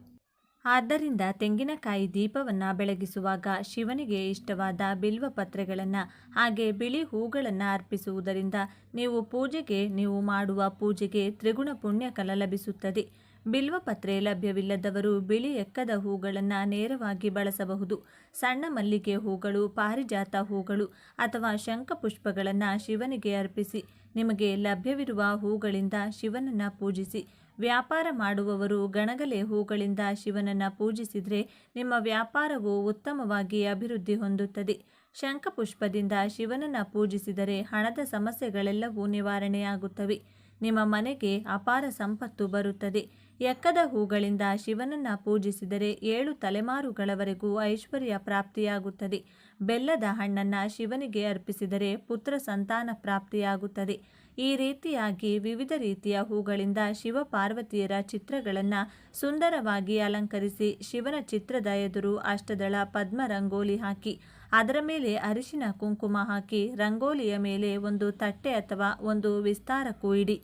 ಆದ್ದರಿಂದ ತೆಂಗಿನಕಾಯಿ ದೀಪವನ್ನು ಬೆಳಗಿಸುವಾಗ ಶಿವನಿಗೆ ಇಷ್ಟವಾದ ಬಿಲ್ವಪತ್ರೆಗಳನ್ನು ಹಾಗೆ ಬಿಳಿ ಹೂಗಳನ್ನು ಅರ್ಪಿಸುವುದರಿಂದ ನೀವು ಪೂಜೆಗೆ, ನೀವು ಮಾಡುವ ಪೂಜೆಗೆ ತ್ರಿಗುಣ ಪುಣ್ಯಕಲ ಲಭಿಸುತ್ತದೆ. ಬಿಲ್ವಪತ್ರೆ ಲಭ್ಯವಿಲ್ಲದವರು ಬಿಳಿ ಎಕ್ಕದ ಹೂಗಳನ್ನು ನೇರವಾಗಿ ಬಳಸಬಹುದು. ಸಣ್ಣ ಮಲ್ಲಿಗೆ ಹೂಗಳು, ಪಾರಿಜಾತ ಹೂಗಳು ಅಥವಾ ಶಂಖಪುಷ್ಪಗಳನ್ನು ಶಿವನಿಗೆ ಅರ್ಪಿಸಿ, ನಿಮಗೆ ಲಭ್ಯವಿರುವ ಹೂಗಳಿಂದ ಶಿವನನ್ನು ಪೂಜಿಸಿ ವ್ಯಾಪಾರ ಮಾಡುವವರು ಗಣಗಲೆ ಹೂಗಳಿಂದ ಶಿವನನ್ನು ಪೂಜಿಸಿದರೆ ನಿಮ್ಮ ವ್ಯಾಪಾರವು ಉತ್ತಮವಾಗಿ ಅಭಿವೃದ್ಧಿ ಹೊಂದುತ್ತದೆ. ಶಂಖಪುಷ್ಪದಿಂದ ಶಿವನನ್ನು ಪೂಜಿಸಿದರೆ ಹಣದ ಸಮಸ್ಯೆಗಳೆಲ್ಲವೂ ನಿವಾರಣೆಯಾಗುತ್ತವೆ. ನಿಮ್ಮ ಮನೆಗೆ ಅಪಾರ ಸಂಪತ್ತು ಬರುತ್ತದೆ. ಎಕ್ಕದ ಹೂಗಳಿಂದ ಶಿವನನ್ನು ಪೂಜಿಸಿದರೆ ಏಳು ತಲೆಮಾರುಗಳವರೆಗೂ ಐಶ್ವರ್ಯ ಪ್ರಾಪ್ತಿಯಾಗುತ್ತದೆ. ಬೆಲ್ಲದ ಹಣ್ಣನ್ನು ಶಿವನಿಗೆ ಅರ್ಪಿಸಿದರೆ ಪುತ್ರ ಸಂತಾನ ಪ್ರಾಪ್ತಿಯಾಗುತ್ತದೆ. ಈ ರೀತಿಯಾಗಿ ವಿವಿಧ ರೀತಿಯ ಹೂಗಳಿಂದ ಶಿವ ಪಾರ್ವತಿಯರ ಚಿತ್ರಗಳನ್ನು ಸುಂದರವಾಗಿ ಅಲಂಕರಿಸಿ ಶಿವನ ಚಿತ್ರದ ಎದುರು ಅಷ್ಟದಳ ಪದ್ಮ ರಂಗೋಲಿ ಹಾಕಿ, ಅದರ ಮೇಲೆ ಅರಿಶಿನ ಕುಂಕುಮ ಹಾಕಿ ರಂಗೋಲಿಯ ಮೇಲೆ ಒಂದು ತಟ್ಟೆ ಅಥವಾ ಒಂದು ವಿಸ್ತಾರಕ್ಕೂ ಇಡಿ.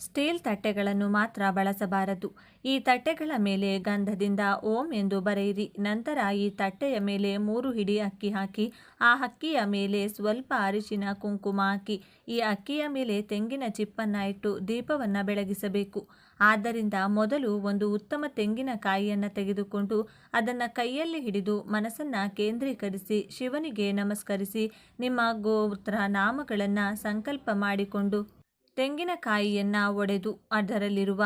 ಸ್ಟೀಲ್ ತಟ್ಟೆಗಳನ್ನು ಮಾತ್ರ ಬಳಸಬಾರದು. ಈ ತಟ್ಟೆಗಳ ಮೇಲೆ ಗಂಧದಿಂದ ಓಂ ಎಂದು ಬರೆಯಿರಿ. ನಂತರ ಈ ತಟ್ಟೆಯ ಮೇಲೆ ಮೂರು ಹಿಡಿ ಅಕ್ಕಿ ಹಾಕಿ, ಆ ಅಕ್ಕಿಯ ಮೇಲೆ ಸ್ವಲ್ಪ ಅರಿಶಿನ ಕುಂಕುಮ ಹಾಕಿ, ಈ ಅಕ್ಕಿಯ ಮೇಲೆ ತೆಂಗಿನ ಚಿಪ್ಪನ್ನು ಇಟ್ಟು ದೀಪವನ್ನು ಬೆಳಗಿಸಬೇಕು. ಆದ್ದರಿಂದ ಮೊದಲು ಒಂದು ಉತ್ತಮ ತೆಂಗಿನಕಾಯಿಯನ್ನು ತೆಗೆದುಕೊಂಡು ಅದನ್ನು ಕೈಯಲ್ಲಿ ಹಿಡಿದು ಮನಸ್ಸನ್ನು ಕೇಂದ್ರೀಕರಿಸಿ, ಶಿವನಿಗೆ ನಮಸ್ಕರಿಸಿ, ನಿಮ್ಮ ಗೋತ್ರ ನಾಮಗಳನ್ನು ಸಂಕಲ್ಪ ಮಾಡಿಕೊಂಡು ತೆಂಗಿನಕಾಯಿಯನ್ನು ಒಡೆದು ಅದರಲ್ಲಿರುವ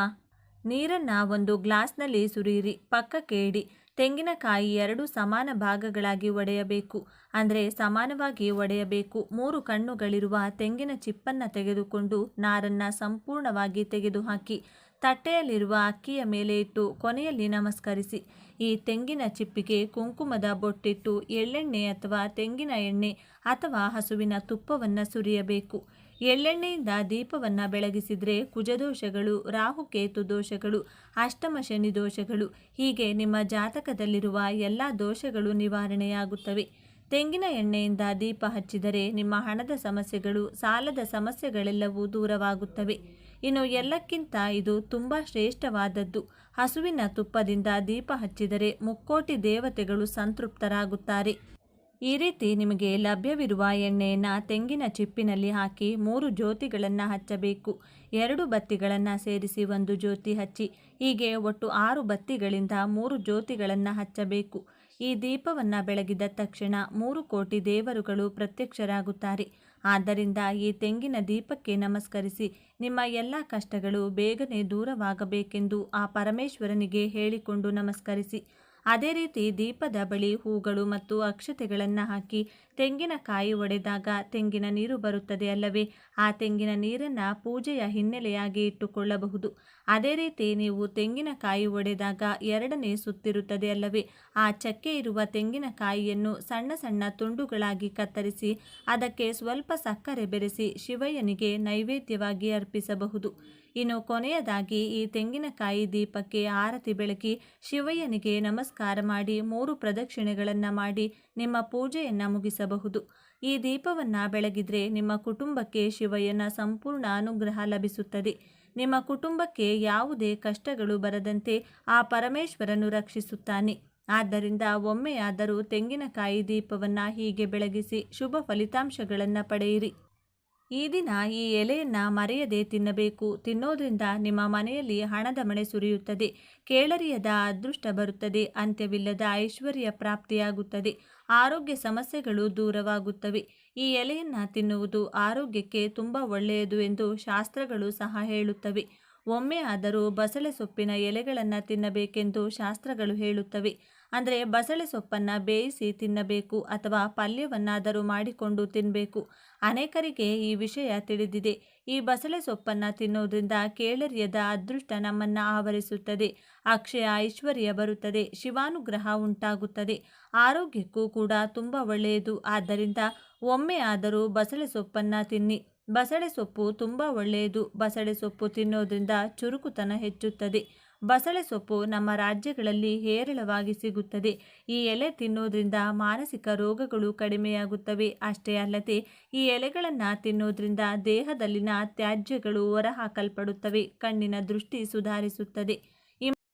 ನೀರನ್ನು ಒಂದು ಗ್ಲಾಸ್ನಲ್ಲಿ ಸುರಿಯಿರಿ. ಪಕ್ಕಕ್ಕೆ ಇಡಿ. ತೆಂಗಿನಕಾಯಿ ಎರಡು ಸಮಾನ ಭಾಗಗಳಾಗಿ ಒಡೆಯಬೇಕು. ಅಂದರೆ ಸಮಾನವಾಗಿ ಒಡೆಯಬೇಕು. ಮೂರು ಕಣ್ಣುಗಳಿರುವ ತೆಂಗಿನ ಚಿಪ್ಪನ್ನು ತೆಗೆದುಕೊಂಡು ನಾರನ್ನು ಸಂಪೂರ್ಣವಾಗಿ ತೆಗೆದುಹಾಕಿ, ತಟ್ಟೆಯಲ್ಲಿರುವ ಅಕ್ಕಿಯ ಮೇಲೆ ಇಟ್ಟು ಕೊನೆಯಲ್ಲಿ ನಮಸ್ಕರಿಸಿ. ಈ ತೆಂಗಿನ ಚಿಪ್ಪಿಗೆ ಕುಂಕುಮದ ಬೊಟ್ಟಿಟ್ಟು ಎಳ್ಳೆಣ್ಣೆ ಅಥವಾ ತೆಂಗಿನ ಎಣ್ಣೆ ಅಥವಾ ಹಸುವಿನ ತುಪ್ಪವನ್ನು ಸುರಿಯಬೇಕು. ಎಳ್ಳೆಣ್ಣೆಯಿಂದ ದೀಪವನ್ನು ಬೆಳಗಿಸಿದರೆ ಕುಜದೋಷಗಳು, ರಾಹುಕೇತು ದೋಷಗಳು, ಅಷ್ಟಮ ಶನಿ ದೋಷಗಳು, ಹೀಗೆ ನಿಮ್ಮ ಜಾತಕದಲ್ಲಿರುವ ಎಲ್ಲ ದೋಷಗಳು ನಿವಾರಣೆಯಾಗುತ್ತವೆ. ತೆಂಗಿನ ಎಣ್ಣೆಯಿಂದ ದೀಪ ಹಚ್ಚಿದರೆ ನಿಮ್ಮ ಹಣದ ಸಮಸ್ಯೆಗಳು, ಸಾಲದ ಸಮಸ್ಯೆಗಳೆಲ್ಲವೂ ದೂರವಾಗುತ್ತವೆ. ಇನ್ನು ಎಲ್ಲಕ್ಕಿಂತ ಇದು ತುಂಬ ಶ್ರೇಷ್ಠವಾದದ್ದು. ಹಸುವಿನ ತುಪ್ಪದಿಂದ ದೀಪ ಹಚ್ಚಿದರೆ ಮುಕ್ಕೋಟಿ ದೇವತೆಗಳು ಸಂತೃಪ್ತರಾಗುತ್ತಾರೆ. ಈ ರೀತಿ ನಿಮಗೆ ಲಭ್ಯವಿರುವ ಎಣ್ಣೆಯನ್ನು ತೆಂಗಿನ ಚಿಪ್ಪಿನಲ್ಲಿ ಹಾಕಿ ಮೂರು ಜ್ಯೋತಿಗಳನ್ನು ಹಚ್ಚಬೇಕು. ಎರಡು ಬತ್ತಿಗಳನ್ನು ಸೇರಿಸಿ ಒಂದು ಜ್ಯೋತಿ ಹಚ್ಚಿ, ಹೀಗೆ ಒಟ್ಟು ಆರು ಬತ್ತಿಗಳಿಂದ ಮೂರು ಜ್ಯೋತಿಗಳನ್ನು ಹಚ್ಚಬೇಕು. ಈ ದೀಪವನ್ನು ಬೆಳಗಿದ ತಕ್ಷಣ ಮೂರು ಕೋಟಿ ದೇವರುಗಳು ಪ್ರತ್ಯಕ್ಷರಾಗುತ್ತಾರೆ. ಆದ್ದರಿಂದ ಈ ತೆಂಗಿನ ದೀಪಕ್ಕೆ ನಮಸ್ಕರಿಸಿ, ನಿಮ್ಮ ಎಲ್ಲ ಕಷ್ಟಗಳು ಬೇಗನೆ ದೂರವಾಗಬೇಕೆಂದು ಆ ಪರಮೇಶ್ವರನಿಗೆ ಹೇಳಿಕೊಂಡು ನಮಸ್ಕರಿಸಿ. ಅದೇ ರೀತಿ ದೀಪದ ಬಳಿ ಹೂಗಳು ಮತ್ತು ಅಕ್ಷತೆಗಳನ್ನು ಹಾಕಿ ತೆಂಗಿನಕಾಯಿ ಒಡೆದಾಗ ತೆಂಗಿನ ನೀರು ಬರುತ್ತದೆ ಅಲ್ಲವೇ? ಆ ತೆಂಗಿನ ನೀರನ್ನು ಪೂಜೆಯ ಹಿನ್ನೆಲೆಯಾಗಿ ಇಟ್ಟುಕೊಳ್ಳಬಹುದು. ಅದೇ ರೀತಿ ನೀವು ತೆಂಗಿನಕಾಯಿ ಒಡೆದಾಗ ಎರಡನೇ ಸುತ್ತಿರುತ್ತದೆ ಅಲ್ಲವೇ? ಆ ಚಕ್ಕೆ ಇರುವ ತೆಂಗಿನಕಾಯಿಯನ್ನು ಸಣ್ಣ ಸಣ್ಣ ತುಂಡುಗಳಾಗಿ ಕತ್ತರಿಸಿ ಅದಕ್ಕೆ ಸ್ವಲ್ಪ ಸಕ್ಕರೆ ಬೆರೆಸಿ ಶಿವಯ್ಯನಿಗೆ ನೈವೇದ್ಯವಾಗಿ ಅರ್ಪಿಸಬಹುದು. ಇನ್ನು ಕೊನೆಯದಾಗಿ ಈ ತೆಂಗಿನಕಾಯಿ ದೀಪಕ್ಕೆ ಆರತಿ ಬೆಳಕಿ ಶಿವಯ್ಯನಿಗೆ ನಮಸ್ಕಾರ ಮಾಡಿ ಮೂರು ಪ್ರದಕ್ಷಿಣೆಗಳನ್ನು ಮಾಡಿ ನಿಮ್ಮ ಪೂಜೆಯನ್ನು ಮುಗಿಸಬಹುದು. ಈ ದೀಪವನ್ನು ಬೆಳಗಿದರೆ ನಿಮ್ಮ ಕುಟುಂಬಕ್ಕೆ ಶಿವಯ್ಯನ ಸಂಪೂರ್ಣ ಅನುಗ್ರಹ ಲಭಿಸುತ್ತದೆ. ನಿಮ್ಮ ಕುಟುಂಬಕ್ಕೆ ಯಾವುದೇ ಕಷ್ಟಗಳು ಬರದಂತೆ ಆ ಪರಮೇಶ್ವರನು ರಕ್ಷಿಸುತ್ತಾನೆ. ಆದ್ದರಿಂದ ಒಮ್ಮೆಯಾದರೂ ತೆಂಗಿನಕಾಯಿ ದೀಪವನ್ನು ಹೀಗೆ ಬೆಳಗಿಸಿ ಶುಭ ಫಲಿತಾಂಶಗಳನ್ನು ಪಡೆಯಿರಿ. ಈ ದಿನ ಈ ಎಲೆಯನ್ನು ಮರೆಯದೆ ತಿನ್ನಬೇಕು. ತಿನ್ನೋದ್ರಿಂದ ನಿಮ್ಮ ಮನೆಯಲ್ಲಿ ಹಣದ ಮಳೆ ಸುರಿಯುತ್ತದೆ. ಕೇಳರಿಯದ ಅದೃಷ್ಟ ಬರುತ್ತದೆ. ಅಂತ್ಯವಿಲ್ಲದ ಐಶ್ವರ್ಯ ಪ್ರಾಪ್ತಿಯಾಗುತ್ತದೆ. ಆರೋಗ್ಯ ಸಮಸ್ಯೆಗಳು ದೂರವಾಗುತ್ತವೆ. ಈ ಎಲೆಯನ್ನು ತಿನ್ನುವುದು ಆರೋಗ್ಯಕ್ಕೆ ತುಂಬ ಒಳ್ಳೆಯದು ಎಂದು ಶಾಸ್ತ್ರಗಳು ಸಹ ಹೇಳುತ್ತವೆ. ಒಮ್ಮೆ ಆದರೂ ಬಸಳೆ ಸೊಪ್ಪಿನ ಎಲೆಗಳನ್ನು ತಿನ್ನಬೇಕೆಂದು ಶಾಸ್ತ್ರಗಳು ಹೇಳುತ್ತವೆ. ಅಂದರೆ ಬಸಳೆ ಸೊಪ್ಪನ್ನು ಬೇಯಿಸಿ ತಿನ್ನಬೇಕು ಅಥವಾ ಪಲ್ಯವನ್ನಾದರೂ ಮಾಡಿಕೊಂಡು ತಿನ್ನಬೇಕು ಅನೇಕರಿಗೆ ಈ ವಿಷಯ ತಿಳಿದಿದೆ. ಈ ಬಸಳೆ ಸೊಪ್ಪನ್ನು ತಿನ್ನುವುದರಿಂದ ಕೇಳರಿಯದ ಅದೃಷ್ಟ ನಮ್ಮನ್ನು ಆವರಿಸುತ್ತದೆ. ಅಕ್ಷಯ ಐಶ್ವರ್ಯ ಬರುತ್ತದೆ. ಶಿವಾನುಗ್ರಹ ಉಂಟಾಗುತ್ತದೆ. ಆರೋಗ್ಯಕ್ಕೂ ಕೂಡ ತುಂಬ ಒಳ್ಳೆಯದು. ಆದ್ದರಿಂದ ಒಮ್ಮೆ ಆದರೂ ಬಸಳೆ ಸೊಪ್ಪನ್ನು ತಿನ್ನಿ. ಬಸಳೆ ಸೊಪ್ಪು ತುಂಬ ಒಳ್ಳೆಯದು. ಬಸಳೆ ಸೊಪ್ಪು ತಿನ್ನೋದ್ರಿಂದ ಚುರುಕುತನ ಹೆಚ್ಚುತ್ತದೆ. ಬಸಳೆ ಸೊಪ್ಪು ನಮ್ಮ ರಾಜ್ಯಗಳಲ್ಲಿ ಹೇರಳವಾಗಿ ಸಿಗುತ್ತದೆ. ಈ ಎಲೆ ತಿನ್ನೋದ್ರಿಂದ ಮಾನಸಿಕ ರೋಗಗಳು ಕಡಿಮೆಯಾಗುತ್ತವೆ. ಅಷ್ಟೇ ಅಲ್ಲದೆ, ಈ ಎಲೆಗಳನ್ನು ತಿನ್ನೋದ್ರಿಂದ ದೇಹದಲ್ಲಿನ ತ್ಯಾಜ್ಯಗಳು ಹೊರಹಾಕಲ್ಪಡುತ್ತವೆ. ಕಣ್ಣಿನ ದೃಷ್ಟಿ ಸುಧಾರಿಸುತ್ತದೆ.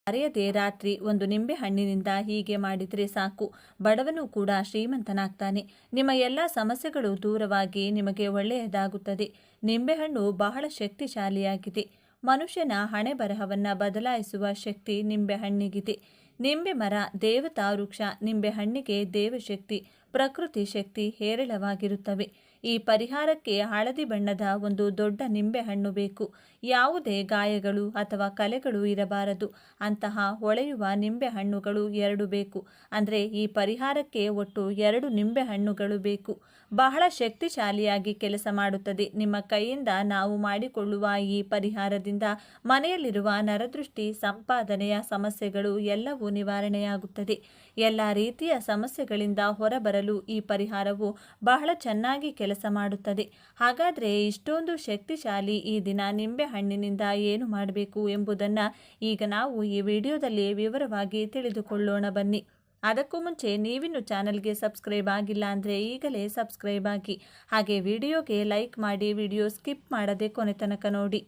ಮರೆಯದೆ ರಾತ್ರಿ ಒಂದು ನಿಂಬೆ ಹಣ್ಣಿನಿಂದ ಹೀಗೆ ಮಾಡಿದರೆ ಸಾಕು. ಬಡವನು ಕೂಡ ಶ್ರೀಮಂತನಾಗ್ತಾನೆ. ನಿಮ್ಮ ಎಲ್ಲ ಸಮಸ್ಯೆಗಳು ದೂರವಾಗಿ ನಿಮಗೆ ಒಳ್ಳೆಯದಾಗುತ್ತದೆ. ನಿಂಬೆಹಣ್ಣು ಬಹಳ ಶಕ್ತಿಶಾಲಿಯಾಗಿದೆ. ಮನುಷ್ಯನ ಹಣೆ ಬರಹವನ್ನು ಬದಲಾಯಿಸುವ ಶಕ್ತಿ ನಿಂಬೆಹಣ್ಣಿಗಿದೆ ನಿಂಬೆ ಮರ, ದೇವತಾ ವೃಕ್ಷ ನಿಂಬೆಹಣ್ಣಿಗೆ ದೇವಶಕ್ತಿ. ಪ್ರಕೃತಿ ಶಕ್ತಿ ಹೇರಳವಾಗಿರುತ್ತವೆ. ಈ ಪರಿಹಾರಕ್ಕೆ ಹಳದಿ ಬಣ್ಣದ ಒಂದು ದೊಡ್ಡ ನಿಂಬೆಹಣ್ಣು ಬೇಕು. ಯಾವುದೇ ಗಾಯಗಳು ಅಥವಾ ಕಲೆಗಳು ಇರಬಾರದು. ಅಂತಹ ಹೊಳೆಯುವ ನಿಂಬೆಹಣ್ಣುಗಳು ಎರಡು ಬೇಕು. ಅಂದರೆ ಈ ಪರಿಹಾರಕ್ಕೆ ಒಟ್ಟು ಎರಡು ನಿಂಬೆಹಣ್ಣುಗಳು ಬೇಕು. ಬಹಳ ಶಕ್ತಿಶಾಲಿಯಾಗಿ ಕೆಲಸ ಮಾಡುತ್ತದೆ. ನಿಮ್ಮ ಕೈಯಿಂದ ನಾವು ಮಾಡಿಕೊಳ್ಳುವ ಈ ಪರಿಹಾರದಿಂದ ಮನೆಯಲ್ಲಿರುವ ನರದೃಷ್ಟಿ, ಸಂಪಾದನೆಯ ಸಮಸ್ಯೆಗಳು ಎಲ್ಲವೂ ನಿವಾರಣೆಯಾಗುತ್ತದೆ. ಎಲ್ಲ ರೀತಿಯ ಸಮಸ್ಯೆಗಳಿಂದ ಹೊರಬರಲು ಈ ಪರಿಹಾರವು ಬಹಳ ಚೆನ್ನಾಗಿ ಕೆಲಸ ಮಾಡುತ್ತದೆ. ಹಾಗಾದರೆ ಇಷ್ಟೊಂದು ಶಕ್ತಿಶಾಲಿ ಈ ದಿನ ನಿಂಬೆ ಹಣ್ಣಿನಿಂದ ಏನು ಮಾಡಬೇಕು ಎಂಬುದನ್ನು ಈಗ ನಾವು ಈ ವಿಡಿಯೋದಲ್ಲಿ ವಿವರವಾಗಿ ತಿಳಿದುಕೊಳ್ಳೋಣ ಬನ್ನಿ. ಅದಕ್ಕೂ ಮುಂಚೆ ನೀವಿನ್ನು ಚಾನಲ್ಗೆ ಸಬ್ಸ್ಕ್ರೈಬ್ ಆಗಿಲ್ಲ ಅಂದರೆ ಈಗಲೇ ಸಬ್ಸ್ಕ್ರೈಬ್ ಆಗಿ. ಹಾಗೆ ವಿಡಿಯೋಗೆ ಲೈಕ್ ಮಾಡಿ ವಿಡಿಯೋ ಸ್ಕಿಪ್ ಮಾಡದೆ ಕೊನೆ ತನಕ ನೋಡಿ.